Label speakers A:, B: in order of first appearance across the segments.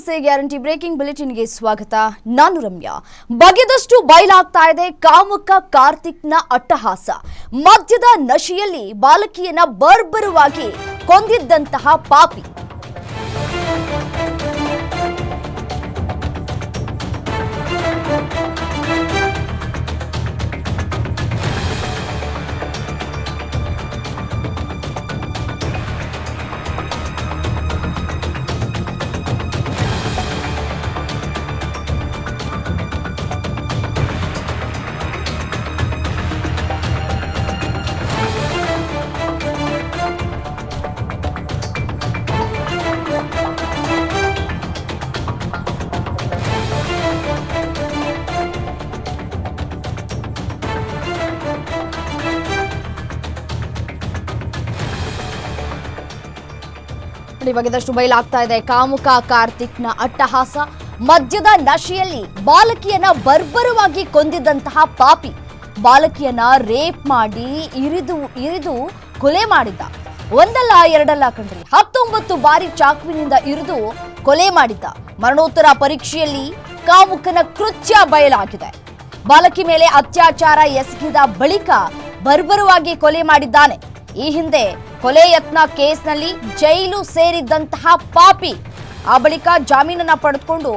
A: ನಮಸ್ತೆ guarantee breaking ಬುಲೆಟಿನ್ಗೆ ಸ್ವಾಗತ. ನಾನು ರಮ್ಯಾ. ಬಗೆದಷ್ಟು ಬಯಲಾಗ್ತಾ ಇದೆ ಕಾಮುಕ ಕಾರ್ತಿಕ್ನ ಅಟ್ಟಹಾಸ. ಮದ್ಯದ ನಶೆಯಲ್ಲಿ ಬಾಲಕಿಯನ್ನ ಬರ್ಬರವಾಗಿ ಕೊಂದಿದ್ದಂತಹ ಪಾಪಿ. ನೋಡಿ, ಬಗೆದಷ್ಟು ಬಯಲಾಗ್ತಾ ಇದೆ. ಕಾಮುಕ ಕಾರ್ತಿಕ್ನ ಅಟ್ಟಹಾಸ ಮದ್ಯದ ನಶೆಯಲ್ಲಿ ಬಾಲಕಿಯನ್ನ ಬರ್ಬರವಾಗಿ ಕೊಂದಿದ್ದಂತಹ ಪಾಪಿ ಬಾಲಕಿಯನ್ನ ರೇಪ್ ಮಾಡಿ ಇರಿದು ಇರಿದು ಕೊಲೆ ಮಾಡಿದ್ದ. ಒಂದಲ್ಲ ಎರಡಲ್ಲ ಕಣ್ರಿ ಹತ್ತೊಂಬತ್ತು ಬಾರಿ ಚಾಕುವಿನಿಂದ ಇರಿದು ಕೊಲೆ ಮಾಡಿದ್ದ. ಮರಣೋತ್ತರ ಪರೀಕ್ಷೆಯಲ್ಲಿ ಕಾಮುಕನ ಕೃತ್ಯ ಬಯಲಾಗಿದೆ. ಬಾಲಕಿ ಮೇಲೆ ಅತ್ಯಾಚಾರ ಎಸಗಿದ ಬಳಿಕ ಬರ್ಬರವಾಗಿ ಕೊಲೆ ಮಾಡಿದ್ದಾನೆ. ಈ ಹಿಂದೆ ಕೊಲೆ ಯತ್ನ ಕೇಸ್ನಲ್ಲಿ ಜೈಲು ಸೇರಿದ್ದಂತಹ ಪಾಪಿ. ಆ ಬಳಿಕ ಜಾಮೀನನ್ನ ಪಡೆದುಕೊಂಡು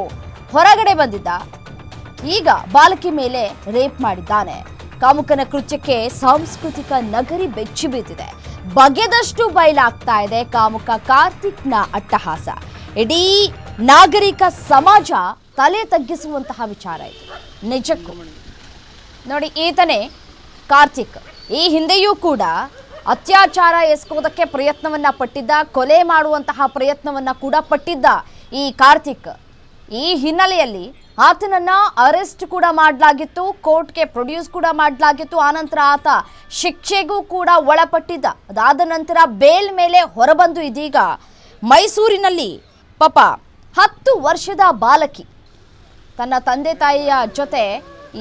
A: ಹೊರಗಡೆ ಬಂದಿದ್ದ. ಈಗ ಬಾಲಕಿ ಮೇಲೆ ರೇಪ್ ಮಾಡಿದ್ದಾನೆ. ಕಾಮುಕನ ಕೃತ್ಯಕ್ಕೆ ಸಾಂಸ್ಕೃತಿಕ ನಗರಿ ಬೆಚ್ಚಿ ಬೀತಿದೆ ಬಗೆದಷ್ಟು ಬಯಲಾಗ್ತಾ ಇದೆ ಕಾಮುಕ ಕಾರ್ತಿಕ್ನ ಅಟ್ಟಹಾಸ. ಇಡೀ ನಾಗರಿಕ ಸಮಾಜ ತಲೆ ತಗ್ಗಿಸುವಂತಹ ವಿಚಾರ ಇದು. ನಿಜಕ್ಕೂ. ನೋಡಿ, ಈತನೇ ಕಾರ್ತಿಕ್. ಈ ಹಿಂದೆಯೂ ಕೂಡ ಅತ್ಯಾಚಾರ ಎಸಕೋದಕ್ಕೆ ಪ್ರಯತ್ನವನ್ನ ಪಟ್ಟಿದ್ದ, ಕೊಲೆ ಮಾಡುವಂತಹ ಪ್ರಯತ್ನವನ್ನ ಕೂಡ ಪಟ್ಟಿದ್ದ ಈ ಕಾರ್ತಿಕ್. ಈ ಹಿನ್ನೆಲೆಯಲ್ಲಿ ಆತನನ್ನ ಅರೆಸ್ಟ್ ಕೂಡ ಮಾಡಲಾಗಿತ್ತು, ಕೋರ್ಟ್ಗೆ ಪ್ರೊಡ್ಯೂಸ್ ಕೂಡ ಮಾಡಲಾಗಿತ್ತು. ಆನಂತರ ಆತ ಶಿಕ್ಷೆಗೂ ಕೂಡ ಒಳಪಟ್ಟಿದ್ದ. ಅದಾದ ನಂತರ ಬೇಲ್ ಮೇಲೆ ಹೊರಬಂದು ಇದೀಗ ಮೈಸೂರಿನಲ್ಲಿ ಪಾಪ ಹತ್ತು ವರ್ಷದ ಬಾಲಕಿ. ತನ್ನ ತಂದೆ ತಾಯಿಯ ಜೊತೆ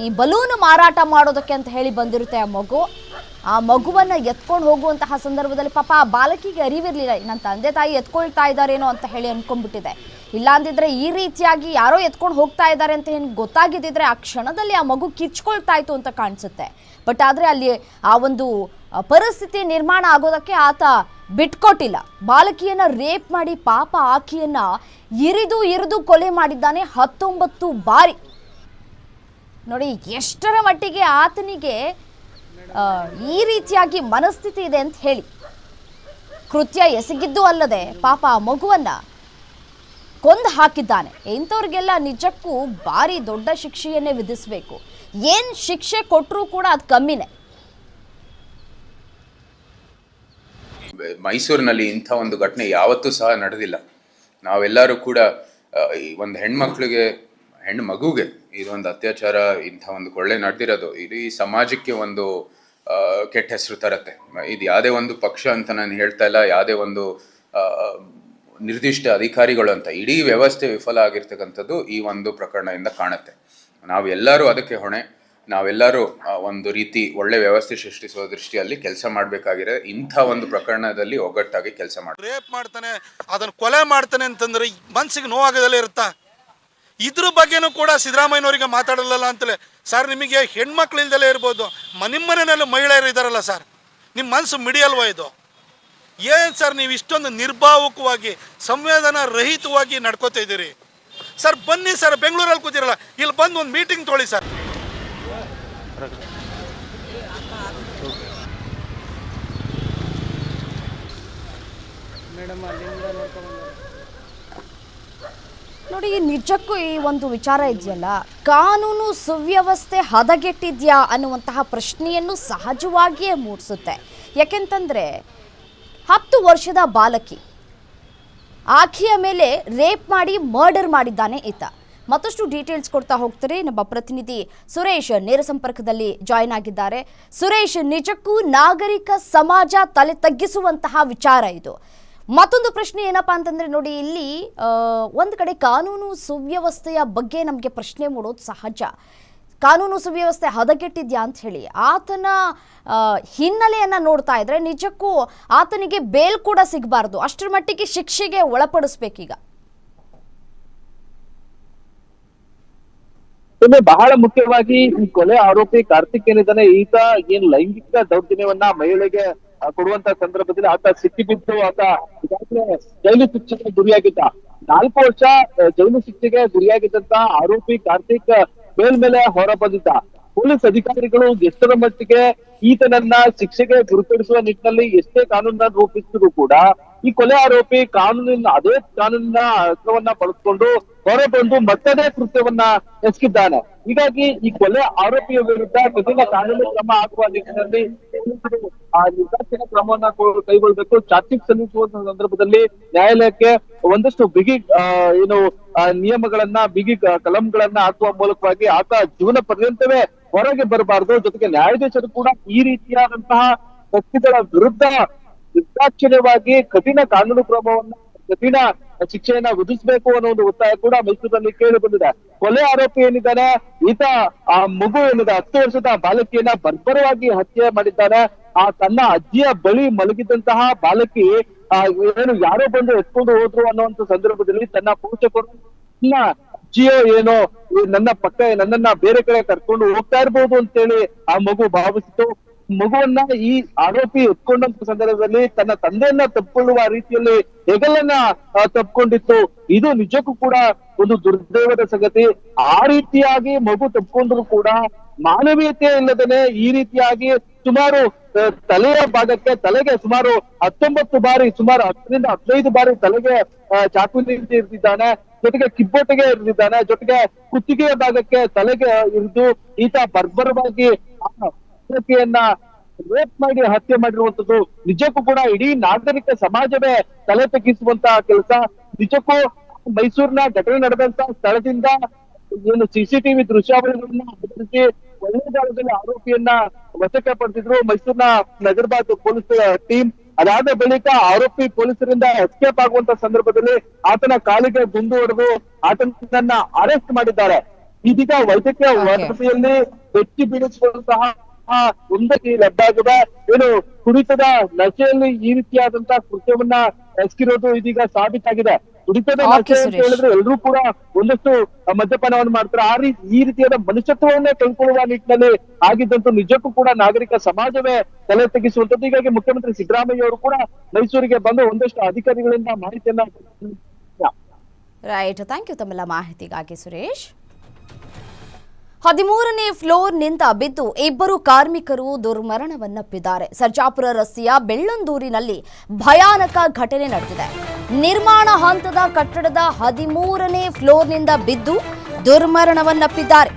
A: ಈ ಬಲೂನ್ ಮಾರಾಟ ಮಾಡೋದಕ್ಕೆ ಅಂತ ಹೇಳಿ ಬಂದಿರುತ್ತೆ ಆ ಮಗು. ಆ ಮಗುವನ್ನ ಎತ್ಕೊಂಡು ಹೋಗುವಂತಹ ಸಂದರ್ಭದಲ್ಲಿ ಪಾಪ ಆ ಬಾಲಕಿಗೆ ಅರಿವಿರಲಿಲ್ಲ, ನನ್ನ ತಂದೆ ತಾಯಿ ಎತ್ಕೊಳ್ತಾ ಇದ್ದಾರೇನೋ ಅಂತ ಹೇಳಿ ಅಂದ್ಕೊಂಡ್ಬಿಟ್ಟಿದೆ ಇಲ್ಲ ಅಂದಿದ್ರೆ ಈ ರೀತಿಯಾಗಿ ಯಾರೋ ಎತ್ಕೊಂಡು ಹೋಗ್ತಾ ಇದ್ದಾರೆ ಅಂತ ಏನು ಗೊತ್ತಾಗಿದ್ದಿದ್ರೆ ಆ ಕ್ಷಣದಲ್ಲಿ ಆ ಮಗು ಕಿಚ್ಕೊಳ್ತಾ ಇತ್ತು ಅಂತ ಕಾಣಿಸುತ್ತೆ. ಬಟ್ ಆದರೆ ಅಲ್ಲಿ ಆ ಒಂದು ಪರಿಸ್ಥಿತಿ ನಿರ್ಮಾಣ ಆಗೋದಕ್ಕೆ ಆತ ಬಿಟ್ಕೊಟ್ಟಿಲ್ಲ. ಬಾಲಕಿಯನ್ನ ರೇಪ್ ಮಾಡಿ ಪಾಪ ಆಕೆಯನ್ನು ಇರಿದು ಇರಿದು ಕೊಲೆ ಮಾಡಿದ್ದಾನೆ ಹತ್ತೊಂಬತ್ತು ಬಾರಿ. ನೋಡಿ, ಎಷ್ಟರ ಮಟ್ಟಿಗೆ ಆತನಿಗೆ ಈ ರೀತಿಯಾಗಿ ಮನಸ್ಥಿತಿ ಇದೆ ಅಂತ ಹೇಳಿ. ಕೃತ್ಯ ಎಸಗಿದ್ದು ಅಲ್ಲದೆ ಪಾಪ ಆ ಮಗುವನ್ನ ಕೊಂದು ಹಾಕಿದ್ದಾನೆ. ಇಂಥವ್ರಿಗೆಲ್ಲ ನಿಜಕ್ಕೂ ಭಾರಿ ದೊಡ್ಡ ಶಿಕ್ಷೆಯನ್ನೇ ವಿಧಿಸಬೇಕು. ಏನ್ ಶಿಕ್ಷೆ ಕೊಟ್ಟರೂ ಕೂಡ ಅದು ಕಮ್ಮಿನೇ.
B: ಮೈಸೂರಿನಲ್ಲಿ ಇಂಥ ಒಂದು ಘಟನೆ ಯಾವತ್ತೂ ಸಹ ನಡೆದಿಲ್ಲ. ನಾವೆಲ್ಲರೂ ಕೂಡ ಒಂದು ಹೆಣ್ಮಕ್ಳಿಗೆ, ಹೆಣ್ಣು ಮಗುಗೆ ಇದೊಂದು ಅತ್ಯಾಚಾರ, ಇಂಥ ಒಂದು ಕೊಳ್ಳೆ ನಡೆದಿರೋದು. ಇಡೀ ಸಮಾಜಕ್ಕೆ ಒಂದು ಕೆಟ್ಟ ಹೆಸರು ತರತ್ತೆ. ಇದು ಯಾವುದೇ ಒಂದು ಪಕ್ಷ ಅಂತ ನಾನು ಹೇಳ್ತಾ ಇಲ್ಲ, ಯಾವುದೇ ಒಂದು ನಿರ್ದಿಷ್ಟ ಅಧಿಕಾರಿಗಳು ಅಂತ. ಇಡೀ ವ್ಯವಸ್ಥೆ ವಿಫಲ ಆಗಿರ್ತಕ್ಕಂಥದ್ದು ಈ ಒಂದು ಪ್ರಕರಣದಿಂದ ಕಾಣುತ್ತೆ. ನಾವೆಲ್ಲರೂ ಅದಕ್ಕೆ ಹೊಣೆ. ನಾವೆಲ್ಲರೂ ಒಂದು ರೀತಿ ಒಳ್ಳೆ ವ್ಯವಸ್ಥೆ ಸೃಷ್ಟಿಸುವ ದೃಷ್ಟಿಯಲ್ಲಿ ಕೆಲಸ ಮಾಡಬೇಕಾಗಿರೋ ಇಂಥ ಒಂದು ಪ್ರಕರಣದಲ್ಲಿ ಒಗ್ಗಟ್ಟಾಗಿ ಕೆಲಸ
C: ರೇಪ್ ಮಾಡ್ತಾನೆ, ಅದನ್ನು ಕೊಲೆ ಮಾಡ್ತಾನೆ ಅಂತಂದ್ರೆ ಮನ್ಸಿಗೆ ನೋವಾಗದಲ್ಲೇ ಇರುತ್ತಾ? ಇದ್ರ ಬಗ್ಗೆನೂ ಕೂಡ ಸಿದ್ದರಾಮಯ್ಯನವರಿಗೆ ಮಾತಾಡಲ್ಲ ಅಂತಲೇ. ಸರ್, ನಿಮಗೆ ಹೆಣ್ಮಕ್ಳು ಇಲ್ದಲೇ ಇರ್ಬೋದು. ಮನೆಯಲ್ಲಿ ಮಹಿಳೆಯರು ಇದ್ದಾರಲ್ಲ ಸರ್. ನಿಮ್ಮ ಮನಸ್ಸು ಮಿಡಿಯಲ್ವಾ ಇದು? ಏನು ಸರ್, ನೀವು ಇಷ್ಟೊಂದು ನಿರ್ಭಾವಕವಾಗಿ, ಸಂವೇದನಾ ರಹಿತವಾಗಿ ನಡ್ಕೋತಾ ಇದ್ದೀರಿ? ಸರ್, ಬನ್ನಿ ಸರ್, ಬೆಂಗಳೂರಲ್ಲಿ ಕೂತಿರಲ್ಲ. ಇಲ್ಲಿ ಬಂದು ಒಂದು ಮೀಟಿಂಗ್ ತೊಗೊಳ್ಳಿ ಸರ್.
A: ನೋಡಿ ನಿಜಕ್ಕೂ ಈ ಒಂದು ವಿಚಾರ ಇದೆಯಲ್ಲ? ಕಾನೂನು ಸುವ್ಯವಸ್ಥೆ ಹದಗೆಟ್ಟಿದ್ಯಾ ಅನ್ನುವಂತಹ ಪ್ರಶ್ನೆಯನ್ನು ಸಹಜವಾಗಿಯೇ ಮೂಡಿಸುತ್ತೆ. ಯಾಕೆಂತಂದ್ರೆ, ಹತ್ತು ವರ್ಷದ ಬಾಲಕಿ, ಆಕೆಯ ಮೇಲೆ ರೇಪ್ ಮಾಡಿ, ಮರ್ಡರ್ ಮಾಡಿದ್ದಾನೆ ಈತ. ಮತ್ತಷ್ಟು ಡೀಟೇಲ್ಸ್ ಕೊಡ್ತಾ ಹೋಗ್ತಾರೆ. ನಮ್ಮ ಪ್ರತಿನಿಧಿ ಸುರೇಶ್ ನೇರ ಸಂಪರ್ಕದಲ್ಲಿ ಜಾಯ್ನ್ ಆಗಿದ್ದಾರೆ. ಸುರೇಶ್, ನಿಜಕ್ಕೂ ನಾಗರಿಕ ಸಮಾಜ ತಲೆ ತಗ್ಗಿಸುವಂತಹ ವಿಚಾರ ಇದು. ಮತ್ತೊಂದು ಪ್ರಶ್ನೆ ಏನಪ್ಪಾ ಅಂತಂದ್ರೆ ನೋಡಿ, ಇಲ್ಲಿ ಒಂದು ಕಡೆ ಕಾನೂನು ಸುವ್ಯವಸ್ಥೆಯ ಬಗ್ಗೆ ನಮಗೆ ಪ್ರಶ್ನೆ ಮೂಡೋದು ಸಹಜ. ಕಾನೂನು ಸುವ್ಯವಸ್ಥೆ ಹದಗೆಟ್ಟಿದ್ಯಾ ಅಂತ ಹೇಳಿ. ಆತನ ಹಿನ್ನೆಲೆಯನ್ನು ನೋಡ್ತಾ ಇದ್ರೆ ನಿಜಕ್ಕೂ ಆತನಿಗೆ ಬೇಲ್ ಕೂಡ ಸಿಗಬಾರ್ದು. ಅಷ್ಟರ ಮಟ್ಟಿಗೆ ಶಿಕ್ಷೆಗೆ ಒಳಪಡಿಸ್ಬೇಕೀಗ.
D: ಇನ್ನು ಬಹಳ ಮುಖ್ಯವಾಗಿ ಈ ಕೊಲೆ ಆರೋಪಿ ಕಾರ್ತಿಕ್ ಏನಿದ್ದಾನೆ, ಈತ ಏನ್ ಲೈಂಗಿಕ ದೌರ್ಜನ್ಯವನ್ನ ಮಹಿಳೆಗೆ ಕೊಡುವಂತ ಸಂದರ್ಭದಲ್ಲಿ ಆತ ಸಿಕ್ಕಿಬಿದ್ದು ಆತ ಈಗಾಗಲೇ ಜೈಲು ಶಿಕ್ಷೆಗೆ ಗುರಿಯಾಗಿದ್ದ. ನಾಲ್ಕು ವರ್ಷ ಜೈಲು ಶಿಕ್ಷೆಗೆ ಗುರಿಯಾಗಿದ್ದಂತ ಆರೋಪಿ ಕಾರ್ತಿಕ್ ಮೇಲ್ಮೇಲೆ ಹೊರ ಬಂದಿದ್ದ. ಪೊಲೀಸ್ ಅಧಿಕಾರಿಗಳು ಎಷ್ಟರ ಮಟ್ಟಿಗೆ ಈತನನ್ನ ಶಿಕ್ಷೆಗೆ ಗುರುಪಡಿಸುವ ನಿಟ್ಟಿನಲ್ಲಿ ಎಷ್ಟೇ ಕಾನೂನನ್ನ ರೂಪಿಸಿದ್ರು ಕೂಡ ಈ ಕೊಲೆ ಆರೋಪಿ ಕಾನೂನಿನ, ಅದೇ ಕಾನೂನಿನ ಅಸ್ತ್ರವನ್ನ ಬಳಸ್ಕೊಂಡು ಹೊರಬಂದು ಮತ್ತದೇ ಕೃತ್ಯವನ್ನ ಎಸಗಿದ್ದಾನೆ. ಹೀಗಾಗಿ ಈ ಕೊಲೆ ಆರೋಪಿಯ ವಿರುದ್ಧ ಕಠಿಣ ಕಾನೂನು ಕ್ರಮ ಆಗುವ ನಿಟ್ಟಿನಲ್ಲಿ ಆ ನಿರ್ದಾಕ್ಷಿಣ್ಯ ಕ್ರಮವನ್ನ ಕೈಗೊಳ್ಬೇಕು. ಚಾರ್ಜ್ ಸಲ್ಲಿಸುವ ಸಂದರ್ಭದಲ್ಲಿ ನ್ಯಾಯಾಲಯಕ್ಕೆ ಒಂದಷ್ಟು ಬಿಗಿ ಏನು ನಿಯಮಗಳನ್ನ, ಬಿಗಿ ಕಲಂಗಳನ್ನ ಹಾಕುವ ಮೂಲಕವಾಗಿ ಆತ ಜೀವನ ಪರ್ಯಂತವೇ ಹೊರಗೆ ಬರಬಾರದು. ಜೊತೆಗೆ ನ್ಯಾಯಾಧೀಶರು ಕೂಡ ಈ ರೀತಿಯಾದಂತಹ ವ್ಯಕ್ತಿಗಳ ವಿರುದ್ಧ ನಿರ್ದಾಕ್ಷಿಣ್ಯವಾಗಿ ಕಠಿಣ ಕಾನೂನು ಕ್ರಮವನ್ನ, ಕಠಿಣ ಶಿಕ್ಷೆಯನ್ನ ವಿಧಿಸಬೇಕು ಅನ್ನೋ ಒಂದು ಒತ್ತಾಯ ಕೂಡ ಮೈಸೂರಿನಲ್ಲಿ ಕೇಳಿ ಬಂದಿದೆ. ಕೊಲೆ ಆರೋಪಿ ಏನಿದ್ದಾನೆ, ಈತ ಆ ಮಗು ಏನಿದೆ, ಹತ್ತು ವರ್ಷದ ಬಾಲಕಿಯನ್ನ ಬರ್ಬರವಾಗಿ ಹತ್ಯೆ ಮಾಡಿದ್ದಾನೆ. ಆ ತನ್ನ ಅಜ್ಜಿಯ ಬಳಿ ಮಲಗಿದಂತಹ ಬಾಲಕಿ, ಆ ಏನು ಯಾರೋ ಬಂದು ಎತ್ಕೊಂಡು ಹೋದ್ರು ಅನ್ನುವಂತ ಸಂದರ್ಭದಲ್ಲಿ ತನ್ನ ಪೋಷಕರು ಅಜ್ಜಿಯೋ ಏನೋ ನನ್ನ ಪಕ್ಕ ನನ್ನನ್ನ ಬೇರೆ ಕಡೆ ಕರ್ಕೊಂಡು ಹೋಗ್ತಾ ಇರ್ಬೋದು ಅಂತೇಳಿ ಆ ಮಗು ಭಾವಿಸಿತು. ಮಗುವನ್ನ ಈ ಆರೋಪಿ ಎತ್ಕೊಂಡಂತ ಸಂದರ್ಭದಲ್ಲಿ ತನ್ನ ತಂದೆಯನ್ನ ತಪ್ಪಿಕೊಳ್ಳುವ ರೀತಿಯಲ್ಲಿ ಹೆಗಲನ್ನ ತಪ್ಪಿಕೊಂಡಿತ್ತು ಇದು ನಿಜಕ್ಕೂ ಕೂಡ ಒಂದು ದುರ್ದೈವದ ಸಂಗತಿ. ಆ ರೀತಿಯಾಗಿ ಮಗು ತಪ್ಪಿಕೊಂಡ್ರು ಕೂಡ ಮಾನವೀಯತೆ ಇಲ್ಲದೇನೆ ಈ ರೀತಿಯಾಗಿ ಸುಮಾರು ತಲೆಯ ಭಾಗಕ್ಕೆ, ತಲೆಗೆ ಸುಮಾರು ಹತ್ತೊಂಬತ್ತು ಬಾರಿ, ಸುಮಾರು ಹತ್ತರಿಂದ ಹದಿನೈದು ಬಾರಿ ತಲೆಗೆ ಚಾಕು ಇರಿದಿದ್ದಾನೆ ಜೊತೆಗೆ ಕಿಬ್ಬೊಟ್ಟಿಗೆ ಇರ್ತಿದ್ದಾನೆ. ಜೊತೆಗೆ ಕುತ್ತಿಗೆಯ ಭಾಗಕ್ಕೆ ತಲೆಗೆ ಇರಿದು, ಈತ ಬರ್ಬರವಾಗಿ ಆರೋಪಿಯನ್ನ ರೇಪ್ ಮಾಡಿ ಹತ್ಯೆ ಮಾಡಿರುವಂತದ್ದು ನಿಜಕ್ಕೂ ಕೂಡ ಇಡೀ ನಾಗರಿಕ ಸಮಾಜವೇ ತಲೆ ತಗ್ಗಿಸುವಂತಹ ಕೆಲಸ. ನಿಜಕ್ಕೂ ಮೈಸೂರಿನ ಘಟನೆ ನಡೆದಂತ ಸ್ಥಳದಿಂದ ಏನು ಸಿಸಿಟಿವಿ ದೃಶ್ಯಾವಳಿಗಳನ್ನ ಆಧರಿಸಿ ಒಳ್ಳೆ ಜಾಗದಲ್ಲಿ ಆರೋಪಿಯನ್ನ ವಶಕ್ಕೆ ಪಡೆದಿದ್ರು ಮೈಸೂರಿನ ನಗರಬಾದ್ ಪೊಲೀಸ್ ಟೀಮ್. ಅದಾದ ಬಳಿಕ ಆರೋಪಿ ಪೊಲೀಸರಿಂದ ಎಸ್ಕೇಪ್ ಆಗುವಂತ ಸಂದರ್ಭದಲ್ಲಿ ಆತನ ಕಾಲಿಗೆ ಗುಂಡು ಹೊಡೆದು ಆತನನ್ನ ಅರೆಸ್ಟ್ ಮಾಡಿದ್ದಾರೆ. ಇದೀಗ ವೈದ್ಯಕೀಯ ವಸತಿಯಲ್ಲಿ ಬೆಚ್ಚಿ ಬೀಳಿಸುವಂತಹ ಒಂದಕ್ಕೆ ಲಡ್ಡಾಗದ ಏನು ಕುಡಿತದ ನಶೆಯಲ್ಲಿ ಈ ರೀತಿಯಾದಂತಹ ಕೃತ್ಯವನ್ನ ಎಸ್ಕಿರೋದು ಇದೀಗ ಸಾಬೀತಾಗಿದೆ. ಕುಡಿತದ ನಶೆ ಅಂತ ಹೇಳಿದ್ರೆ ಎಲ್ಲರೂ ಕೂಡ ಒಂದಷ್ಟು ಮದ್ಯಪಾನವನ್ನು ಮಾಡ್ತಾರೆ. ಆ ರೀತಿ ಈ ರೀತಿಯಾದ ಮನುಷ್ಯತ್ವವನ್ನೇ ಕಳ್ಕೊಳ್ಳುವ ನಿಟ್ಟಿನಲ್ಲಿ ಆಗಿದ್ದಂತೂ ನಿಜಕ್ಕೂ ಕೂಡ ನಾಗರಿಕ ಸಮಾಜವೇ ತಲೆ ತೆಗೆಸುವಂತದ್ದು ಹೀಗಾಗಿ ಮುಖ್ಯಮಂತ್ರಿ ಸಿದ್ದರಾಮಯ್ಯ ಅವರು ಕೂಡ ಮೈಸೂರಿಗೆ ಬಂದು ಒಂದಷ್ಟು ಅಧಿಕಾರಿಗಳಿಂದ ಮಾಹಿತಿಯನ್ನ
A: ರೈಟ್ ಥ್ಯಾಂಕ್ ಯು ತಮ್ಮೆಲ್ಲ ಮಾಹಿತಿಗಾಗಿ ಸುರೇಶ್. ಹದಿಮೂರನೇ ಫ್ಲೋರ್ನಿಂದ ಬಿದ್ದು ಇಬ್ಬರು ಕಾರ್ಮಿಕರು ದುರ್ಮರಣವನ್ನಪ್ಪಿದ್ದಾರೆ. ಸರ್ಜಾಪುರ ರಸ್ತೆಯ ಬೆಳ್ಳಂದೂರಿನಲ್ಲಿ ಭಯಾನಕ ಘಟನೆ ನಡೆದಿದೆ. ನಿರ್ಮಾಣ ಹಂತದ ಕಟ್ಟಡದ ಹದಿಮೂರನೇ ಫ್ಲೋರ್ನಿಂದ ಬಿದ್ದು ದುರ್ಮರಣವನ್ನಪ್ಪಿದ್ದಾರೆ.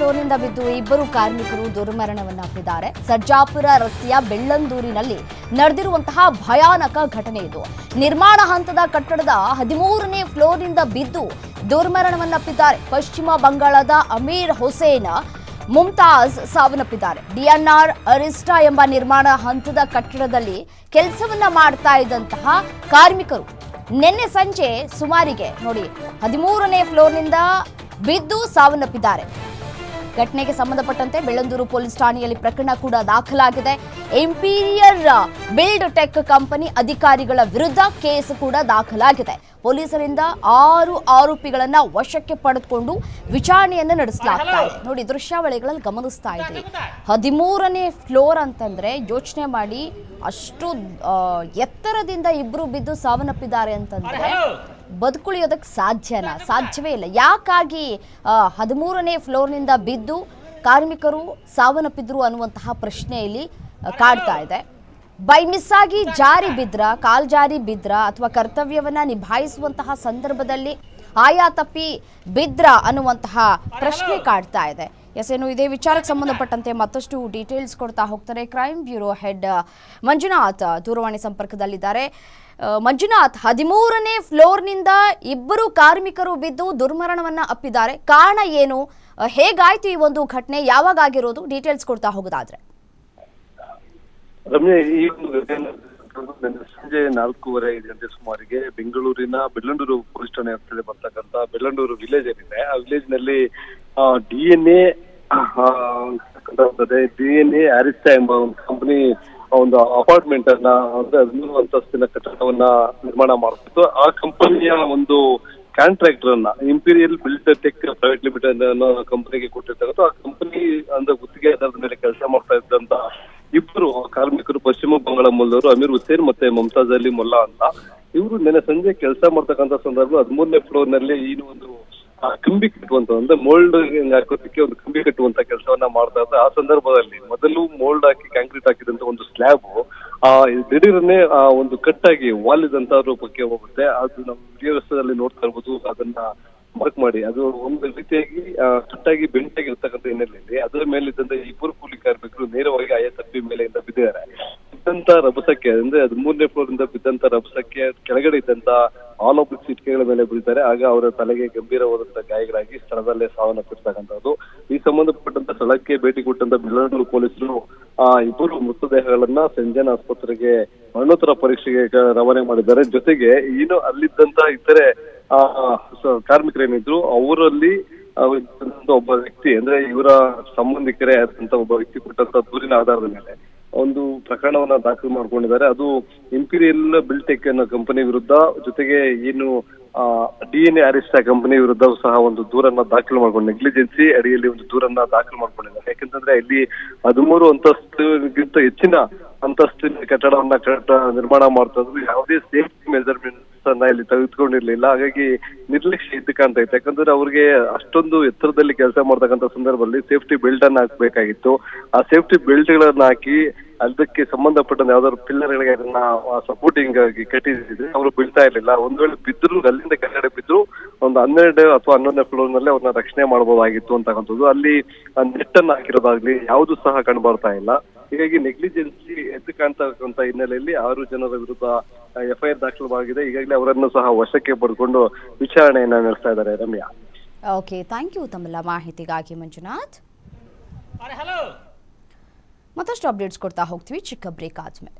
A: ಫ್ಲೋರ್ನಿಂದ ಬಿದ್ದು ಇಬ್ಬರು ಕಾರ್ಮಿಕರು ದುರ್ಮರಣವನ್ನಪ್ಪಿದ್ದಾರೆ ಸರ್ಜಾಪುರ ರಸ್ತೆಯ ಬೆಳ್ಳಂದೂರಿನಲ್ಲಿ ನಡೆದಿರುವಂತಹ ಭಯಾನಕ ಘಟನೆ ಇದು. ನಿರ್ಮಾಣ ಹಂತದ ಕಟ್ಟಡದ ಹದಿಮೂರನೇ ಫ್ಲೋರ್ನಿಂದ ಬಿದ್ದು ದುರ್ಮರಣವನ್ನಪ್ಪಿದ್ದಾರೆ ಪಶ್ಚಿಮ ಬಂಗಾಳದ ಅಮೀರ್ ಹುಸೇನ್ ಮುಮ್ತಾಜ್ ಸಾವನ್ನಪ್ಪಿದ್ದಾರೆ. ಡಿಎನ್ಆರ್ ಅರಿಸ್ಟಾ ಎಂಬ ನಿರ್ಮಾಣ ಹಂತದ ಕಟ್ಟಡದಲ್ಲಿ ಕೆಲಸವನ್ನ ಮಾಡ್ತಾ ಇದ್ದಂತಹ ಕಾರ್ಮಿಕರು. ನಿನ್ನೆ ಸಂಜೆ ಸುಮಾರಿಗೆ ನೋಡಿ, ಹದಿಮೂರನೇ ಫ್ಲೋರ್ನಿಂದ ಬಿದ್ದು ಸಾವನ್ನಪ್ಪಿದ್ದಾರೆ. ಘಟನೆಗೆ ಸಂಬಂಧಪಟ್ಟಂತೆ ಬೆಳ್ಳಂದೂರು ಪೊಲೀಸ್ ಠಾಣೆಯಲ್ಲಿ ಪ್ರಕರಣ ಕೂಡ ದಾಖಲಾಗಿದೆ. ಎಂಪೀರಿಯರ್ ಬಿಲ್ಡ್ ಟೆಕ್ ಕಂಪನಿ ಅಧಿಕಾರಿಗಳ ವಿರುದ್ಧ ಕೇಸ್ ಕೂಡ ದಾಖಲಾಗಿದೆ. ಪೊಲೀಸರಿಂದ ಆರು ಆರೋಪಿಗಳನ್ನ ವಶಕ್ಕೆ ಪಡೆದುಕೊಂಡು ವಿಚಾರಣೆಯನ್ನು ನಡೆಸಲಾಗ್ತಾ ಇದೆ. ನೋಡಿ, ದೃಶ್ಯಾವಳಿಗಳಲ್ಲಿ ಗಮನಿಸ್ತಾ ಇದ್ದೀವಿ ಹದಿಮೂರನೇ ಫ್ಲೋರ್ ಅಂತಂದ್ರೆ ಯೋಚನೆ ಮಾಡಿ ಅಷ್ಟು ಎತ್ತರದಿಂದ ಇಬ್ರು ಬಿದ್ದು ಸಾವನ್ನಪ್ಪಿದ್ದಾರೆ ಅಂತಂದ್ರೆ ಬದುಕುಳಿಯೋದಕ್ಕೆ ಸಾಧ್ಯನಾ? ಸಾಧ್ಯವೇ ಇಲ್ಲ. ಯಾಕಾಗಿ ಹದಿಮೂರನೇ ಫ್ಲೋರ್ನಿಂದ ಬಿದ್ದು ಕಾರ್ಮಿಕರು ಸಾವನ್ನಪ್ಪಿದ್ರು ಅನ್ನುವಂತಹ ಪ್ರಶ್ನೆ ಇಲ್ಲಿ ಕಾಡ್ತಾ ಇದೆ. ಬೈ ಮಿಸ್ ಆಗಿ ಜಾರಿ ಬಿದ್ರ ಕಾಲ್ ಜಾರಿ ಬಿದ್ರ ಅಥವಾ ಕರ್ತವ್ಯವನ್ನ ನಿಭಾಯಿಸುವಂತಹ ಸಂದರ್ಭದಲ್ಲಿ ಆಯಾ ತಪ್ಪಿ ಬಿದ್ರ ಅನ್ನುವಂತಹ ಪ್ರಶ್ನೆ ಕಾಡ್ತಾ ಇದೆ. ಎಸ್ ಏನು ಇದೇ ವಿಚಾರಕ್ಕೆ ಸಂಬಂಧಪಟ್ಟಂತೆ ಮತ್ತಷ್ಟು ಡೀಟೇಲ್ಸ್ ಕೊಡ್ತಾ ಹೋಗ್ತಾರೆ. ಕ್ರೈಮ್ ಬ್ಯೂರೋ ಹೆಡ್ ಮಂಜುನಾಥ್ ದೂರವಾಣಿ ಸಂಪರ್ಕದಲ್ಲಿದ್ದಾರೆ. ಮಂಜುನಾಥ್ ಹದಿಮೂರನೇ ಫ್ಲೋರ್ನಿಂದ ಇಬ್ಬರು ಕಾರ್ಮಿಕರು ಬಿದ್ದು ದುರ್ಮರಣವನ್ನ ಅಪ್ಪಿದ್ದಾರೆ. ಕಾರಣ ಏನು? ಹೇಗಾಯ್ತು ಈ ಒಂದು ಘಟನೆ? ಯಾವಾಗ ಆಗಿರೋದು ಡೀಟೇಲ್ಸ್ ಕೊಡ್ತಾ ಹೋಗೋದಾದ್ರೆ.
E: ಸಂಜೆ ನಾಲ್ಕೂವರೆ ಗಂಟೆ ಸುಮಾರಿಗೆ. ಬೆಂಗಳೂರಿನ ಬೆಳ್ಳಂಡೂರು ಪೊಲೀಸ್ ಠಾಣೆ ಹತ್ತಿರ ಬರ್ತಕ್ಕಂತ ಬೆಳ್ಳಂಡೂರು ವಿಲೇಜ್ ಏನಿದೆ, ಆ ವಿಲೇಜ್ನಲ್ಲಿ D N A D N A Arista ಎಂಬ ಒಂದು ಕಂಪನಿ ಒಂದು ಅಪಾರ್ಟ್ಮೆಂಟ್ ಅನ್ನ, ಅಂದ್ರೆ ಹದಿಮೂರು ಅಂತಸ್ತಿನ ಕಟ್ಟಡವನ್ನ ನಿರ್ಮಾಣ ಮಾಡ್ತಿತ್ತು. ಆ ಕಂಪನಿಯ ಒಂದು ಕಾಂಟ್ರಾಕ್ಟರ್ ಅನ್ನ imperial build tech private limited ಅನ್ನೋ ಕಂಪನಿಗೆ ಕೊಟ್ಟಿರ್ತಕ್ಕಂಥ, ಆ ಕಂಪನಿ ಅಂದ್ರೆ ಗುತ್ತಿಗೆ ಆಧಾರದ ಮೇಲೆ ಕೆಲಸ ಮಾಡ್ತಾ ಇದ್ದಂತ ಇಬ್ಬರು ಕಾರ್ಮಿಕರು ಪಶ್ಚಿಮ ಬಂಗಾಳ ಮೂಲದವರು ಅಮೀರ್ ಹುಸೇನ್ ಮತ್ತೆ ಮಮತಾಜ್ ಅಲಿ ಮೊಲ್ಲಾ ಅಂತ. ಇವರು ನಿನ್ನೆ ಸಂಜೆ ಕೆಲಸ ಮಾಡ್ತಕ್ಕಂಥ ಸಂದರ್ಭ ಹದಿಮೂರನೇ ಫ್ಲೋರ್ನಲ್ಲಿ ಏನು ಒಂದು ಆ, ಕಂಬಿ ಕಟ್ಟುವಂತ ಅಂದ್ರೆ ಮೋಲ್ಡ್ ಹಾಕೋದಕ್ಕೆ ಒಂದು ಕಂಬಿ ಕಟ್ಟುವಂತ ಕೆಲಸವನ್ನ ಮಾಡ್ತಾ ಇದ್ದ ಆ ಸಂದರ್ಭದಲ್ಲಿ ಮೊದಲು ಮೋಲ್ಡ್ ಹಾಕಿ ಕಾಂಕ್ರೀಟ್ ಹಾಕಿದಂತ ಒಂದು ಸ್ಲ್ಯಾಬ್ ಆ ದಿಢೀರನ್ನೇ ಆ ಒಂದು ಕಟ್ಟಾಗಿ ವಾಲಿದಂತ ರೂಪಕ್ಕೆ ಹೋಗುತ್ತೆ. ಅದು ನಾವು ವಿಡಿಯೋದಲ್ಲಿ ನೋಡ್ತಾ ಇರ್ಬೋದು. ಅದನ್ನ ಮಾರ್ಕ್ ಮಾಡಿ. ಅದು ಒಂದು ರೀತಿಯಾಗಿ ಸುಟ್ಟಾಗಿ ಬೆಂಟಾಗಿರ್ತಕ್ಕಂಥ ಹಿನ್ನೆಲೆಯಲ್ಲಿ ಅದರ ಮೇಲಿದ್ದಂತ ಇಬ್ಬರು ಕೂಲಿ ಕಾರ್ಮಿಕರು ನೇರವಾಗಿ ಆಯಾ ತಪ್ಪಿ ಮೇಲೆಯಿಂದ ಬಿದ್ದಿದ್ದಾರೆ. ಬಿದ್ದಂತ ರಭಸಕ್ಕೆ, ಅಂದ್ರೆ ಅದು ಮೂರನೇ ಫ್ಲೋರ್ ಇಂದ ಬಿದ್ದಂತ ರಭಸಕ್ಕೆ ಕೆಳಗಡೆ ಇದ್ದಂತ ಆಲ್ ಆಫ್ ಮೇಲೆ ಬೀಳ್ತಾರೆ ಆಗ ಅವರ ತಲೆಗೆ ಗಂಭೀರವಾದಂತ ಗಾಯಗಳಾಗಿ ಸ್ಥಳದಲ್ಲೇ ಸಾವನ್ನಪ್ಪಿರ್ತಕ್ಕಂಥದ್ದು. ಈ ಸಂಬಂಧಪಟ್ಟಂತ ಸ್ಥಳಕ್ಕೆ ಭೇಟಿ ಕೊಟ್ಟಂತ ಬೆಳ್ಳೂರು ಪೊಲೀಸರು, ಆ, ಇಬ್ಬರು ಮೃತದೇಹಗಳನ್ನ ಸಂಜನ ಆಸ್ಪತ್ರೆಗೆ ಮರಣೋತ್ತರ ಪರೀಕ್ಷೆಗೆ ರವಾನೆ ಮಾಡಿದ್ದಾರೆ. ಜೊತೆಗೆ ಏನು ಅಲ್ಲಿದ್ದಂತ ಇತರೆ ಕಾರ್ಮಿಕರೇನಿದ್ರು ಅವರಲ್ಲಿ ಒಬ್ಬ ವ್ಯಕ್ತಿ, ಅಂದ್ರೆ ಇವರ ಸಂಬಂಧಿಕರೇ ಆದಂತ ಒಬ್ಬ ವ್ಯಕ್ತಿ ಕೊಟ್ಟಂತ ದೂರಿನ ಆಧಾರದ ಮೇಲೆ ಒಂದು ಪ್ರಕರಣವನ್ನ ದಾಖಲು ಮಾಡ್ಕೊಂಡಿದ್ದಾರೆ. ಅದು ಇಂಪೀರಿಯಲ್ ಬಿಲ್ಟೆಕ್ ಅನ್ನೋ ಕಂಪನಿ ವಿರುದ್ಧ, ಜೊತೆಗೆ ಏನು D N A Arista company ವಿರುದ್ಧ ಸಹ ಒಂದು ದೂರನ್ನ ದಾಖಲು ಮಾಡ್ಕೊಂಡು ನೆಗ್ಲಿಜೆನ್ಸಿ ಅಡಿಯಲ್ಲಿ ಒಂದು ದೂರನ್ನ ದಾಖಲು ಮಾಡ್ಕೊಂಡಿದ್ದಾರೆ. ಯಾಕಂತಂದ್ರೆ ಇಲ್ಲಿ ಹದಿಮೂರು ಅಂತಸ್ತಿಗಿಂತ ಹೆಚ್ಚಿನ ಅಂತಸ್ತಿನ ಕಟ್ಟಡವನ್ನ ಕಟ್ಟ, ನಿರ್ಮಾಣ ಮಾಡ್ತಾ ಯಾವುದೇ ಸೇಫ್ಟಿ ಮೆಜರ್ಮೆಂಟ್ಸ್ ಅನ್ನ ಇಲ್ಲಿ ತೆಗೆದುಕೊಂಡಿರ್ಲಿಲ್ಲ. ಹಾಗಾಗಿ ನಿರ್ಲಕ್ಷ್ಯ ಇದ್ದು ಕಾಣ್ತಾ ಇತ್ತು ಯಾಕಂದ್ರೆ ಅವ್ರಿಗೆ ಅಷ್ಟೊಂದು ಎತ್ತರದಲ್ಲಿ ಕೆಲಸ ಮಾಡ್ತಕ್ಕಂಥ ಸಂದರ್ಭದಲ್ಲಿ ಸೇಫ್ಟಿ ಬೆಲ್ಟ್ ಅನ್ನ ಹಾಕ್ಬೇಕಾಗಿತ್ತು. ಆ ಸೇಫ್ಟಿ ಬೆಲ್ಟ್ ಗಳನ್ನ ಹಾಕಿ ಅದಕ್ಕೆ ಸಂಬಂಧಪಟ್ಟ ಯಾವ್ದಾದ್ರು ಪಿಲ್ಲರ್ ಗಳಿಗೆ ಅದನ್ನ ಸಪೋರ್ಟಿಂಗ್ ಆಗಿ ಕಟ್ಟಿದ್ರೆ ಅವರು ಬೀಳ್ತಾ ಇರ್ಲಿಲ್ಲ. ಒಂದ್ ವೇಳೆ ಬಿದ್ರು, ಅಲ್ಲಿಂದ ಕೆಳಗಡೆ ಬಿದ್ರು ಒಂದು ಹನ್ನೆರಡು ಅಥವಾ ಹನ್ನೊಂದನೇ ಫ್ಲೋರ್ನಲ್ಲಿ ಅವ್ರನ್ನ ರಕ್ಷಣೆ ಮಾಡಬಹುದಾಗಿತ್ತು ಅಂತಕ್ಕಂಥದ್ದು. ಅಲ್ಲಿ ನೆಟ್ ಅನ್ನ ಹಾಕಿರೋದಾಗ್ಲಿ ಯಾವುದು ಸಹ ಕಂಡು ಬರ್ತಾ ಇಲ್ಲ. ಹೀಗಾಗಿ ನೆಗ್ಲಿಜೆನ್ಸಿ ಎದ್ದು ಕಾಣ್ತಕ್ಕಂಥ ಹಿನ್ನೆಲೆಯಲ್ಲಿ ಆರು ಜನರ ವಿರುದ್ಧ ಎಫ್ಐಆರ್ ದಾಖಲವಾಗಿದೆ ಈಗಾಗಲೇ ಅವರನ್ನು ಸಹ ವಶಕ್ಕೆ ಪಡ್ಕೊಂಡು ವಿಚಾರಣೆಯನ್ನ ನಡೆಸ್ತಾ ಇದ್ದಾರೆ ರಮ್ಯಾ.
A: ಓಕೆ ಥ್ಯಾಂಕ್ ಯು ತಮ್ಮೆಲ್ಲ ಮಾಹಿತಿಗಾಗಿ ಮಂಜುನಾಥ್. ಮತ್ತಷ್ಟು ಅಪ್ಡೇಟ್ಸ್ ಕೊಡ್ತಾ ಹೋಗ್ತೀವಿ. ಚಿಕ್ಕ ಬ್ರೇಕ್ ಆದ್ಮೇಲೆ.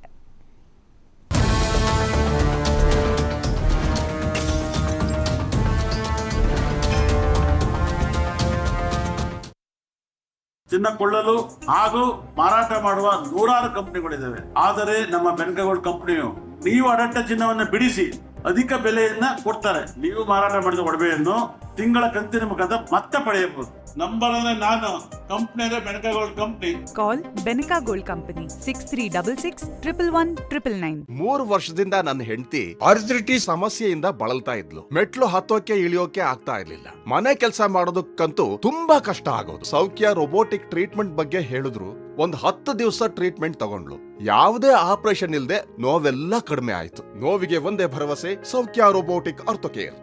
F: ಚಿನ್ನ ಕೊಳ್ಳಲು ಹಾಗೂ ಮಾರಾಟ ಮಾಡುವ ನೂರಾರು ಕಂಪನಿಗಳಿದ್ದಾವೆ. ಆದರೆ ನಮ್ಮ ಬೆನ್ಕಗೋಲ್ಡ್ ಕಂಪನಿಯು ನೀವು ಅಡಟ್ಟ ಚಿನ್ನವನ್ನು ಬಿಡಿಸಿ ಅಧಿಕ ಬೆಲೆಯನ್ನ ಕೊಡ್ತಾರೆ. ನೀವು ಮಾರಾಟ ಮಾಡಿದ ಒಡವೆಯನ್ನು ತಿಂಗಳ ಕಂತಿನ ಮುಖಾಂತರ ಮತ್ತೆ ಪಡೆಯಬಹುದು. ನಂಬರ್ ಅಂದ್ರೆ ನಾನು ಕಂಪ್ನಿ ಅಂದ್ರೆ Benaka gold company
G: call Benaka gold company six three double six triple one triple nine
H: ಮೂರು ವರ್ಷದಿಂದ ನನ್ನ ಹೆಂಡತಿ ಅರ್ಜಿಟಿ ಸಮಸ್ಯೆಯಿಂದ ಬಳಲ್ತಾ ಇದ್ಲು. ಮೆಟ್ಲು ಹತ್ತೋಕೆ ಇಳಿಯೋಕೆ ಆಗ್ತಾ ಇರ್ಲಿಲ್ಲ. ಮನೆ ಕೆಲಸ ಮಾಡೋದಕ್ಕಂತೂ ತುಂಬಾ ಕಷ್ಟ ಆಗೋದು. ಸೌಖ್ಯ ರೋಬೋಟಿಕ್ ಟ್ರೀಟ್ಮೆಂಟ್ ಬಗ್ಗೆ ಹೇಳಿದ್ರು. ಒಂದ್ ಹತ್ತು ದಿವಸ ಟ್ರೀಟ್ಮೆಂಟ್ ತಗೊಂಡ್ಲು ಯಾವುದೇ ಆಪರೇಷನ್ ಇಲ್ಲದೆ ನೋವೆಲ್ಲ ಕಡಿಮೆ ಆಯ್ತು. ನೋವಿಗೆ ಒಂದೇ ಭರವಸೆ Saukhya robotic Orthocare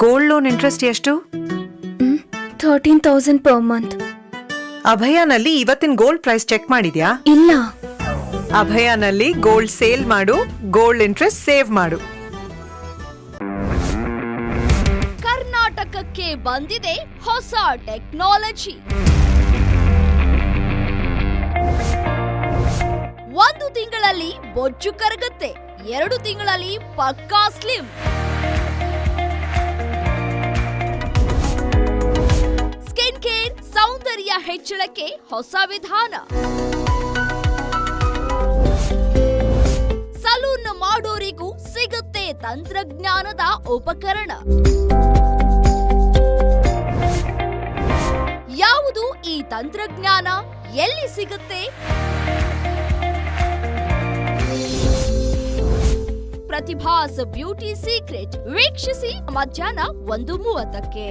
I: gold loan interest ಎಷ್ಟು?
J: ಥರ್ಟೀನ್ ತೌಸಂಡ್ ಪರ್ ಮಂತ್
I: ಅಭಯನಲ್ಲಿ ಇವತ್ತಿನ ಗೋಲ್ಡ್ ಪ್ರೈಸ್ ಚೆಕ್ ಮಾಡಿದ್ಯಾ?
J: ಇಲ್ಲ.
I: ಅಭಯಾನಲ್ಲಿ ಗೋಲ್ಡ್ ಸೇಲ್ ಮಾಡು ಗೋಲ್ಡ್ ಇಂಟ್ರೆಸ್ಟ್ ಸೇವ್ ಮಾಡು.
A: ಕರ್ನಾಟಕಕ್ಕೆ ಬಂದಿದೆ ಹೊಸ ಟೆಕ್ನಾಲಜಿ ಒಂದು ತಿಂಗಳಲ್ಲಿ ಬೊಜ್ಜು ಕರಗುತ್ತೆ ಎರಡು ತಿಂಗಳಲ್ಲಿ ಪಕ್ಕಾ ಸ್ಲಿಮ್ ಸೌಂದರ್ಯ ಹೆಚ್ಚಳಕ್ಕೆ ಹೊಸ ವಿಧಾನ. ಸಲೂನ್ ಮಾಡೋರಿಗೂ ಸಿಗುತ್ತೆ ತಂತ್ರಜ್ಞಾನದ ಉಪಕರಣ. ಯಾವುದು ಈ ತಂತ್ರಜ್ಞಾನ? ಎಲ್ಲಿ ಸಿಗುತ್ತೆ? ಪ್ರತಿಭಾಸ್ ಬ್ಯೂಟಿ ಸೀಕ್ರೆಟ್, ವೀಕ್ಷಿಸಿ ಮಧ್ಯಾಹ್ನ ಒಂದು ಮೂವತ್ತಕ್ಕೆ.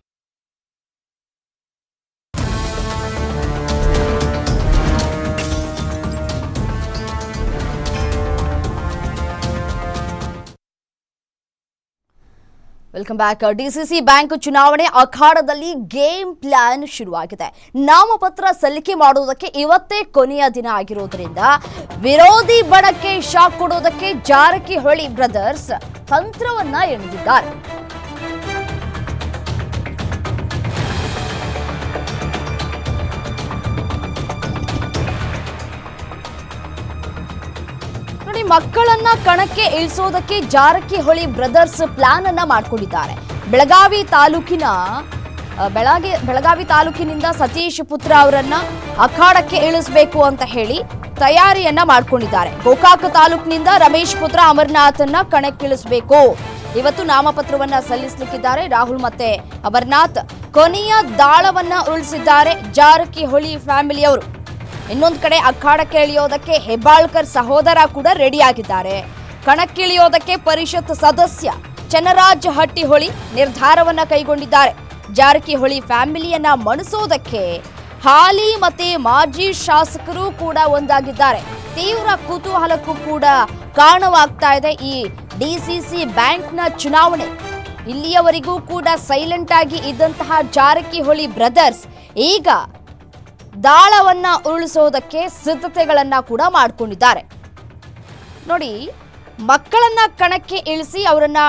A: welcome back DCC bank ಚುನಾವಣೆ ಅಖಾಡದಲ್ಲಿ ಗೇಮ್ ಪ್ಲಾನ್ ಶುರುವಾಗಿದೆ. ನಾಮಪತ್ರ ಸಲ್ಲಿಕೆ ಮಾಡುವುದಕ್ಕೆ ಇವತ್ತೇ ಕೊನೆಯ ದಿನ ಆಗಿರೋದ್ರಿಂದ ವಿರೋಧಿ ಬಣಕ್ಕೆ ಶಾಕ್ ಕೊಡುವುದಕ್ಕೆ ಜಾರಕಿಹೊಳಿ ಬ್ರದರ್ಸ್ ತಂತ್ರವನ್ನ ಎಣೆದಿದ್ದಾರೆ. ಮಕ್ಕಳನ್ನ ಕಣಕ್ಕೆ ಇಳಿಸೋದಕ್ಕೆ ಜಾರಕಿಹೊಳಿ ಬ್ರದರ್ಸ್ ಪ್ಲಾನ್ ಅನ್ನ ಮಾಡ್ಕೊಂಡಿದ್ದಾರೆ. ಬೆಳಗಾವಿ ತಾಲೂಕಿನ ಬೆಳಗ್ಗೆ ಬೆಳಗಾವಿ ತಾಲೂಕಿನಿಂದ ಸತೀಶ್ ಪುತ್ರ ಅವರನ್ನ ಅಖಾಡಕ್ಕೆ ಇಳಿಸಬೇಕು ಅಂತ ಹೇಳಿ ತಯಾರಿಯನ್ನ ಮಾಡ್ಕೊಂಡಿದ್ದಾರೆ. ಗೋಕಾಕ ತಾಲೂಕಿನಿಂದ ರಮೇಶ್ ಪುತ್ರ ಕಣಕ್ಕೆ ಕಣಕ್ಕಿಳಿಸಬೇಕು ಇವತ್ತು ನಾಮಪತ್ರವನ್ನ ಸಲ್ಲಿಸಲಿಕ್ಕಿದ್ದಾರೆ. ರಾಹುಲ್ ಮತ್ತೆ ಅಮರನಾಥ್ ಕೊನೆಯ ದಾಳವನ್ನ ಉರುಳಿಸಿದ್ದಾರೆ ಜಾರಕಿಹೊಳಿ ಫ್ಯಾಮಿಲಿಯವರು. ಇನ್ನೊಂದು ಕಡೆ ಅಖಾಡಕ್ಕೆ ಇಳಿಯೋದಕ್ಕೆ ಹೆಬ್ಬಾಳ್ಕರ್ ಸಹೋದರ ಕೂಡ ರೆಡಿಯಾಗಿದ್ದಾರೆ. ಕಣಕ್ಕಿಳಿಯೋದಕ್ಕೆ ಪರಿಷತ್ ಸದಸ್ಯ ಚನ್ನರಾಜ್ ಹಟ್ಟಿಹೊಳಿ ನಿರ್ಧಾರವನ್ನ ಕೈಗೊಂಡಿದ್ದಾರೆ. ಜಾರಕಿಹೊಳಿ ಫ್ಯಾಮಿಲಿಯನ್ನ ಮಣಿಸೋದಕ್ಕೆ ಹಾಲಿ ಮತ್ತೆ ಮಾಜಿ ಶಾಸಕರು ಕೂಡ ಒಂದಾಗಿದ್ದಾರೆ. ತೀವ್ರ ಕುತೂಹಲಕ್ಕೂ ಕೂಡ ಕಾರಣವಾಗ್ತಾ ಇದೆ ಈ ಡಿಸಿಸಿ ಬ್ಯಾಂಕ್ನ ಚುನಾವಣೆ. ಇಲ್ಲಿಯವರೆಗೂ ಕೂಡ ಸೈಲೆಂಟ್ ಆಗಿ ಇದ್ದಂತಹ ಜಾರಕಿಹೊಳಿ ಬ್ರದರ್ಸ್ ಈಗ ದಾಳವನ್ನ ಉರುಳಿಸೋದಕ್ಕೆ ಸಿದ್ಧತೆಗಳನ್ನ ಕೂಡ ಮಾಡಿಕೊಂಡಿದ್ದಾರೆ. ನೋಡಿ, ಮಕ್ಕಳನ್ನ ಕಣಕ್ಕೆ ಇಳಿಸಿ ಅವರನ್ನ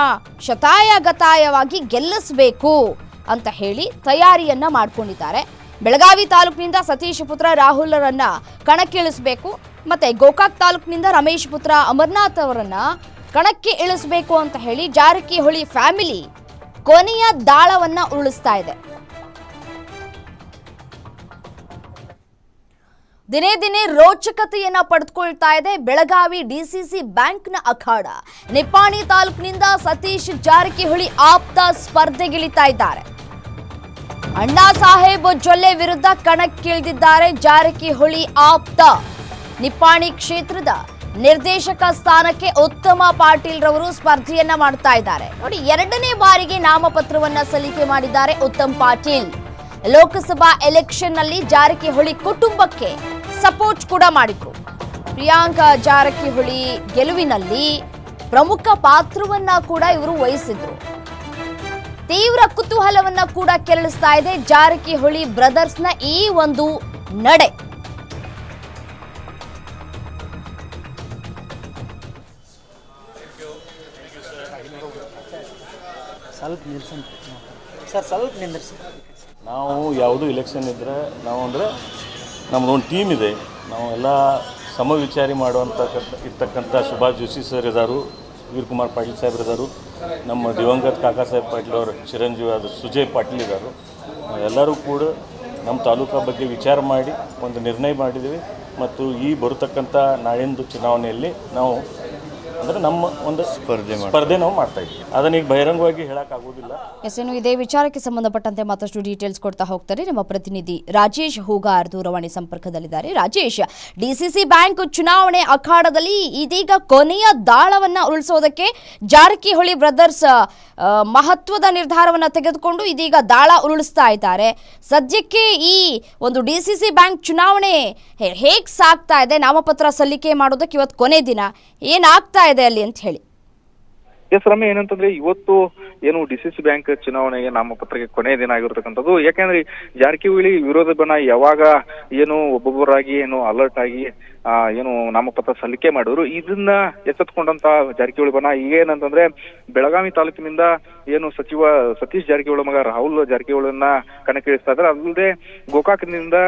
A: ಶತಾಯಗತಾಯವಾಗಿ ಗೆಲ್ಲಿಸಬೇಕು ಅಂತ ಹೇಳಿ ತಯಾರಿಯನ್ನ ಮಾಡಿಕೊಂಡಿದ್ದಾರೆ. ಬೆಳಗಾವಿ ತಾಲೂಕಿನಿಂದ ಸತೀಶ್ ಪುತ್ರ ರಾಹುಲ್ರನ್ನ ಕಣಕ್ಕೆ ಇಳಿಸಬೇಕು, ಮತ್ತೆ ಗೋಕಾಕ್ ತಾಲೂಕಿನಿಂದ ರಮೇಶ್ ಪುತ್ರ ಅಮರ್ನಾಥ್ ಅವರನ್ನ ಕಣಕ್ಕೆ ಇಳಿಸಬೇಕು ಅಂತ ಹೇಳಿ ಜಾರಕಿಹೊಳಿ ಫ್ಯಾಮಿಲಿ ಕೊನೆಯ ದಾಳವನ್ನ ಉರುಳಿಸ್ತಾ ಇದೆ. ದಿನೇ ದಿನೇ ರೋಚಕತೆಯನ್ನ ಪಡೆದುಕೊಳ್ತಾ ಇದೆ ಬೆಳಗಾವಿ ಡಿಸಿಸಿ ಬ್ಯಾಂಕ್ನ ಅಖಾಡ. ನಿಪ್ಪಾಣಿ ತಾಲೂಕಿನಿಂದ ಸತೀಶ್ ಜಾರಕಿಹೊಳಿ ಆಪ್ತ ಸ್ಪರ್ಧೆಗಿಳಿತಾ ಇದ್ದಾರೆ. ಅಣ್ಣಾ ಸಾಹೇಬ್ ಜೊಲ್ಲೆ ವಿರುದ್ಧ ಕಣಕ್ಕಿಳಿದಿದ್ದಾರೆ ಜಾರಕಿಹೊಳಿ ಆಪ್ತ. ನಿಪ್ಪಾಣಿ ಕ್ಷೇತ್ರದ ನಿರ್ದೇಶಕ ಸ್ಥಾನಕ್ಕೆ ಉತ್ತಮ ಪಾಟೀಲ್ ರವರು ಸ್ಪರ್ಧೆಯನ್ನ ಮಾಡ್ತಾ ಇದ್ದಾರೆ. ನೋಡಿ, ಎರಡನೇ ಬಾರಿಗೆ ನಾಮಪತ್ರವನ್ನ ಸಲ್ಲಿಕೆ ಮಾಡಿದ್ದಾರೆ ಉತ್ತಮ್ ಪಾಟೀಲ್. ಲೋಕಸಭಾ ಎಲೆಕ್ಷನ್ನಲ್ಲಿ ಜಾರಕಿಹೊಳಿ ಕುಟುಂಬಕ್ಕೆ ಸಪೋರ್ಟ್ ಕೂಡ ಮಾಡಿದ್ರು. ಪ್ರಿಯಾಂಕಾ ಜಾರಕಿಹೊಳಿ ಗೆಲುವಿನಲ್ಲಿ ಪ್ರಮುಖ ಪಾತ್ರವನ್ನ ಕೂಡ ಇವರು ವಹಿಸಿದ್ರು. ತೀವ್ರ ಕುತೂಹಲವನ್ನ ಕೂಡ ಕೆರಳಿಸ್ತಾ ಇದೆ ಜಾರಕಿಹೊಳಿ ಬ್ರದರ್ಸ್ನ ಈ ಒಂದು ನಡೆ.
K: ಸ್ವಲ್ಪ ಸರ್ ಸ್ವಲ್ಪ ನಿಂದ್ರಿಸಿ.
L: ನಾವು ಯಾವುದು ಇಲೆಕ್ಷನ್ ಇದ್ರೆ ನಾವು ಅಂದರೆ ನಮ್ಮದೊಂದು ಟೀಮ್ ಇದೆ. ನಾವು ಎಲ್ಲ ಸಮವಿಚಾರಿ ಮಾಡುವಂಥ ಇರ್ತಕ್ಕಂಥ ಸುಭಾಷ್ ಜೋಶಿ ಸರ್ ಇದ್ದಾರೆ ವೀರಕುಮಾರ್ ಪಾಟೀಲ್ ಸಾಹೇಬ್ರು ಇದ್ದಾರು ನಮ್ಮ ದಿವಂಗತ ಕಾಕಾ ಸಾಹೇಬ್ ಪಾಟೀಲ್ ಅವರು, ಚಿರಂಜೀವಿ ಅದು ಸುಜಯ್ ಪಾಟೀಲ್ ಇದ್ದಾರು ಎಲ್ಲರೂ ಕೂಡ ನಮ್ಮ ತಾಲೂಕಾ ಬಗ್ಗೆ ವಿಚಾರ ಮಾಡಿ ಒಂದು ನಿರ್ಣಯ ಮಾಡಿದ್ದೀವಿ. ಮತ್ತು ಈ ಬರತಕ್ಕಂಥ ನಾಳೆಂದು ಚುನಾವಣೆಯಲ್ಲಿ ನಾವು ಅಂದರೆ ನಮ್ಮ ಒಂದು ಸ್ಪರ್ಧೆ ಸ್ಪರ್ಧೆ ನಾವು ಮಾಡ್ತಾ ಇದ್ದೀವಿ. ಅದನ್ನ ಈಗ ಬಹಿರಂಗವಾಗಿ ಆಗೋದಿಲ್ಲ
A: ಎಸ್ ಇದೇ ವಿಚಾರಕ್ಕೆ ಸಂಬಂಧಪಟ್ಟಂತೆ ಮತ್ತಷ್ಟು ಡೀಟೇಲ್ಸ್ ಕೊಡ್ತಾ ಹೋಗ್ತಾರೆ ನಮ್ಮ ಪ್ರತಿನಿಧಿ ರಾಜೇಶ್ ಹೂಗಾರ್ ದೂರವಾಣಿ ಸಂಪರ್ಕದಲ್ಲಿದ್ದಾರೆ. ರಾಜೇಶ್ ಡಿಸಿಸಿ ಬ್ಯಾಂಕ್ ಚುನಾವಣೆ ಅಖಾಡದಲ್ಲಿ ಇದೀಗ ಕೊನೆಯ ದಾಳವನ್ನ ಉರುಳಿಸೋದಕ್ಕೆ ಜಾರಕಿಹೊಳಿ ಬ್ರದರ್ಸ್ ಮಹತ್ವದ ನಿರ್ಧಾರವನ್ನ ತೆಗೆದುಕೊಂಡು ಇದೀಗ ದಾಳ ಉರುಳಿಸ್ತಾ ಇದ್ದಾರೆ. ಸದ್ಯಕ್ಕೆ ಈ ಒಂದು ಡಿಸಿಸಿ ಬ್ಯಾಂಕ್ ಚುನಾವಣೆ ಹೇ- ಹೇಗ್ ಸಾಗ್ತಾ ಇದೆ? ನಾಮಪತ್ರ ಸಲ್ಲಿಕೆ ಮಾಡೋದಕ್ಕೆ ಇವತ್ತು ಕೊನೆ ದಿನ. ಏನಾಗ್ತಾ ಇದೆ ಅಲ್ಲಿ ಅಂತ ಹೇಳಿ.
D: ಎಸ್ ರಮ್ಯ ಏನಂತಂದ್ರೆ ಇವತ್ತು ಏನು ಡಿ ಬ್ಯಾಂಕ್ ಚುನಾವಣೆಗೆ ನಾಮಪತ್ರಕ್ಕೆ ಕೊನೆಯ ದಿನ ಆಗಿರತಕ್ಕಂಥದ್ದು. ಯಾಕಂದ್ರೆ ಜಾರಕಿಹೊಳಿ ವಿರೋಧ ಬಣ ಯಾವಾಗ ಏನು ಒಬ್ಬೊಬ್ಬರಾಗಿ ಏನು ಅಲರ್ಟ್ ಆಗಿ ಏನು ನಾಮಪತ್ರ ಸಲ್ಲಿಕೆ ಮಾಡಿದ್ರು, ಇದನ್ನ ಎಚ್ಚೆತ್ಕೊಂಡಂತ ಜಾರಕಿಹೊಳಿ ಬಣ ಈಗ ಏನಂತಂದ್ರೆ ಬೆಳಗಾವಿ ತಾಲೂಕಿನಿಂದ ಏನು ಸಚಿವ ಸತೀಶ್ ಜಾರಕಿಹೊಳಿ ಮಗ ರಾಹುಲ್ ಜಾರಕಿಹೊಳಿಯನ್ನ ಕಣಕ್ಕಿಳಿಸ್ತಾ ಇದ್ದಾರೆ. ಅಲ್ಲದೆ ಗೋಕಾಕ್ನಿಂದ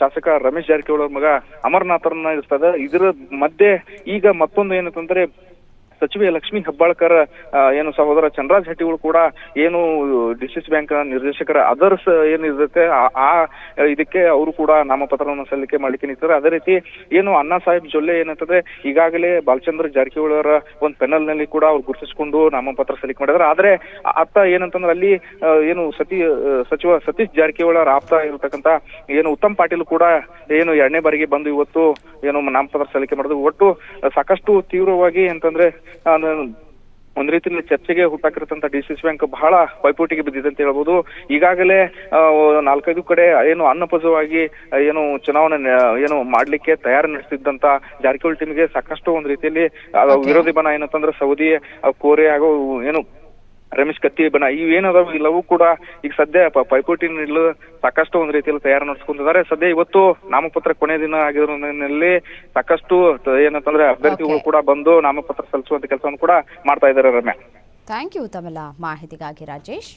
D: ಶಾಸಕ ರಮೇಶ್ ಜಾರಕಿಹೊಳಿ ಮಗ ಅಮರನಾಥರನ್ನ ಇದ್ದಾರೆ. ಇದರ ಮಧ್ಯೆ ಈಗ ಮತ್ತೊಂದು ಏನಂತಂದ್ರೆ
M: ಸಚಿವೆ ಲಕ್ಷ್ಮಿ ಹೆಬ್ಬಾಳ್ಕರ್ ಏನು ಸಹೋದರ ಚಂದ್ರರಾಜ್ ಹೆಟ್ಟಿಗಳು ಕೂಡ ಏನು ಡಿಸಿಸ್ ಬ್ಯಾಂಕ್ ನಿರ್ದೇಶಕರ ಅದರ್ಸ್ ಏನಿರುತ್ತೆ ಆ- ಇದಕ್ಕೆ ಅವರು ಕೂಡ ನಾಮಪತ್ರವನ್ನು ಸಲ್ಲಿಕೆ ಮಾಡ್ಲಿಕ್ಕೆ ನಿಂತಾರೆ ಅದೇ ರೀತಿ ಏನು ಅಣ್ಣಾ ಸಾಹೇಬ್ ಜೊಲ್ಲೆ ಏನಂತಂದ್ರೆ ಈಗಾಗಲೇ ಬಾಲಚಂದ್ರ ಜಾರಕಿಹೊಳಿ ಅವರ ಒಂದು ಪೆನಲ್ನಲ್ಲಿ ಕೂಡ ಅವ್ರು ಗುರುತಿಸಿಕೊಂಡು ನಾಮಪತ್ರ ಸಲ್ಲಿಕೆ ಮಾಡಿದ್ದಾರೆ. ಆದ್ರೆ ಅತ್ತ ಏನಂತಂದ್ರೆ ಅಲ್ಲಿ ಏನು ಸತಿ, ಸಚಿವ ಸತೀಶ್ ಜಾರಕಿಹೊಳಿ ಆಪ್ತ ಇರತಕ್ಕಂತ ಏನು ಉತ್ತಮ್ ಪಾಟೀಲ್ ಕೂಡ ಏನು ಎರಡನೇ ಬಾರಿಗೆ ಬಂದು ಇವತ್ತು ಏನು ನಾಮಪತ್ರ ಸಲ್ಲಿಕೆ ಮಾಡಿದ್ರು. ಒಟ್ಟು ಸಾಕಷ್ಟು ತೀವ್ರವಾಗಿ ಅಂತಂದ್ರೆ ಒಂದ್ ರೀತಿಯಲ್ಲಿ ಚರ್ಚೆಗೆ ಹುಟ್ಟಾಕಿರತಂತ ಡಿ ಸಿ ಸಿ ಬ್ಯಾಂಕ್ ಬಹಳ ಪೈಪೋಟಿಗೆ ಬಿದ್ದಿದೆ ಅಂತ ಹೇಳ್ಬೋದು. ಈಗಾಗಲೇ ನಾಲ್ಕೈದು ಕಡೆ ಏನು ಅನ್ನಪಜವಾಗಿ ಏನು ಚುನಾವಣೆ ಏನು ಮಾಡ್ಲಿಕ್ಕೆ ತಯಾರಿ ನಡೆಸಿದ್ದಂತ ಜಾರಕಿಹೊಳಿ ಟೀಮ್ಗೆ ಸಾಕಷ್ಟು ಒಂದ್ ರೀತಿಯಲ್ಲಿ ವಿರೋಧಿ ಬಣ ಏನಂತಂದ್ರೆ ಸೌದಿ ಕೋರಿಯಾಗೋ ಕೋರೆ ಹಾಗೂ ಏನು ರಮೇಶ್ ಕತ್ತಿ ಬಣ ಇವೇನದಾವ ಇಲ್ಲವೂ ಕೂಡ ಈಗ ಸದ್ಯ ಪೈಪೋಟಿ ನೀಡಲು ಸಾಕಷ್ಟು ಒಂದ್ ರೀತಿಯಲ್ಲಿ ತಯಾರು ನಡೆಸ್ಕೊಂಡಿದ್ದಾರೆ. ಸದ್ಯ ಇವತ್ತು ನಾಮಪತ್ರ ಕೊನೆ ದಿನ ಆಗಿರೋದ್ರಲ್ಲಿ ಸಾಕಷ್ಟು ಏನಂತಂದ್ರೆ ಅಭ್ಯರ್ಥಿಗಳು ಕೂಡ ಬಂದು ನಾಮಪತ್ರ ಸಲ್ಲಿಸುವಂತ ಕೆಲಸವನ್ನು ಕೂಡ ಮಾಡ್ತಾ ಇದ್ದಾರೆ ರಮ್ಯಾ.
A: ಥ್ಯಾಂಕ್ ಯು ತಮ್ಮೆಲ್ಲ ಮಾಹಿತಿಗಾಗಿ ರಾಜೇಶ್.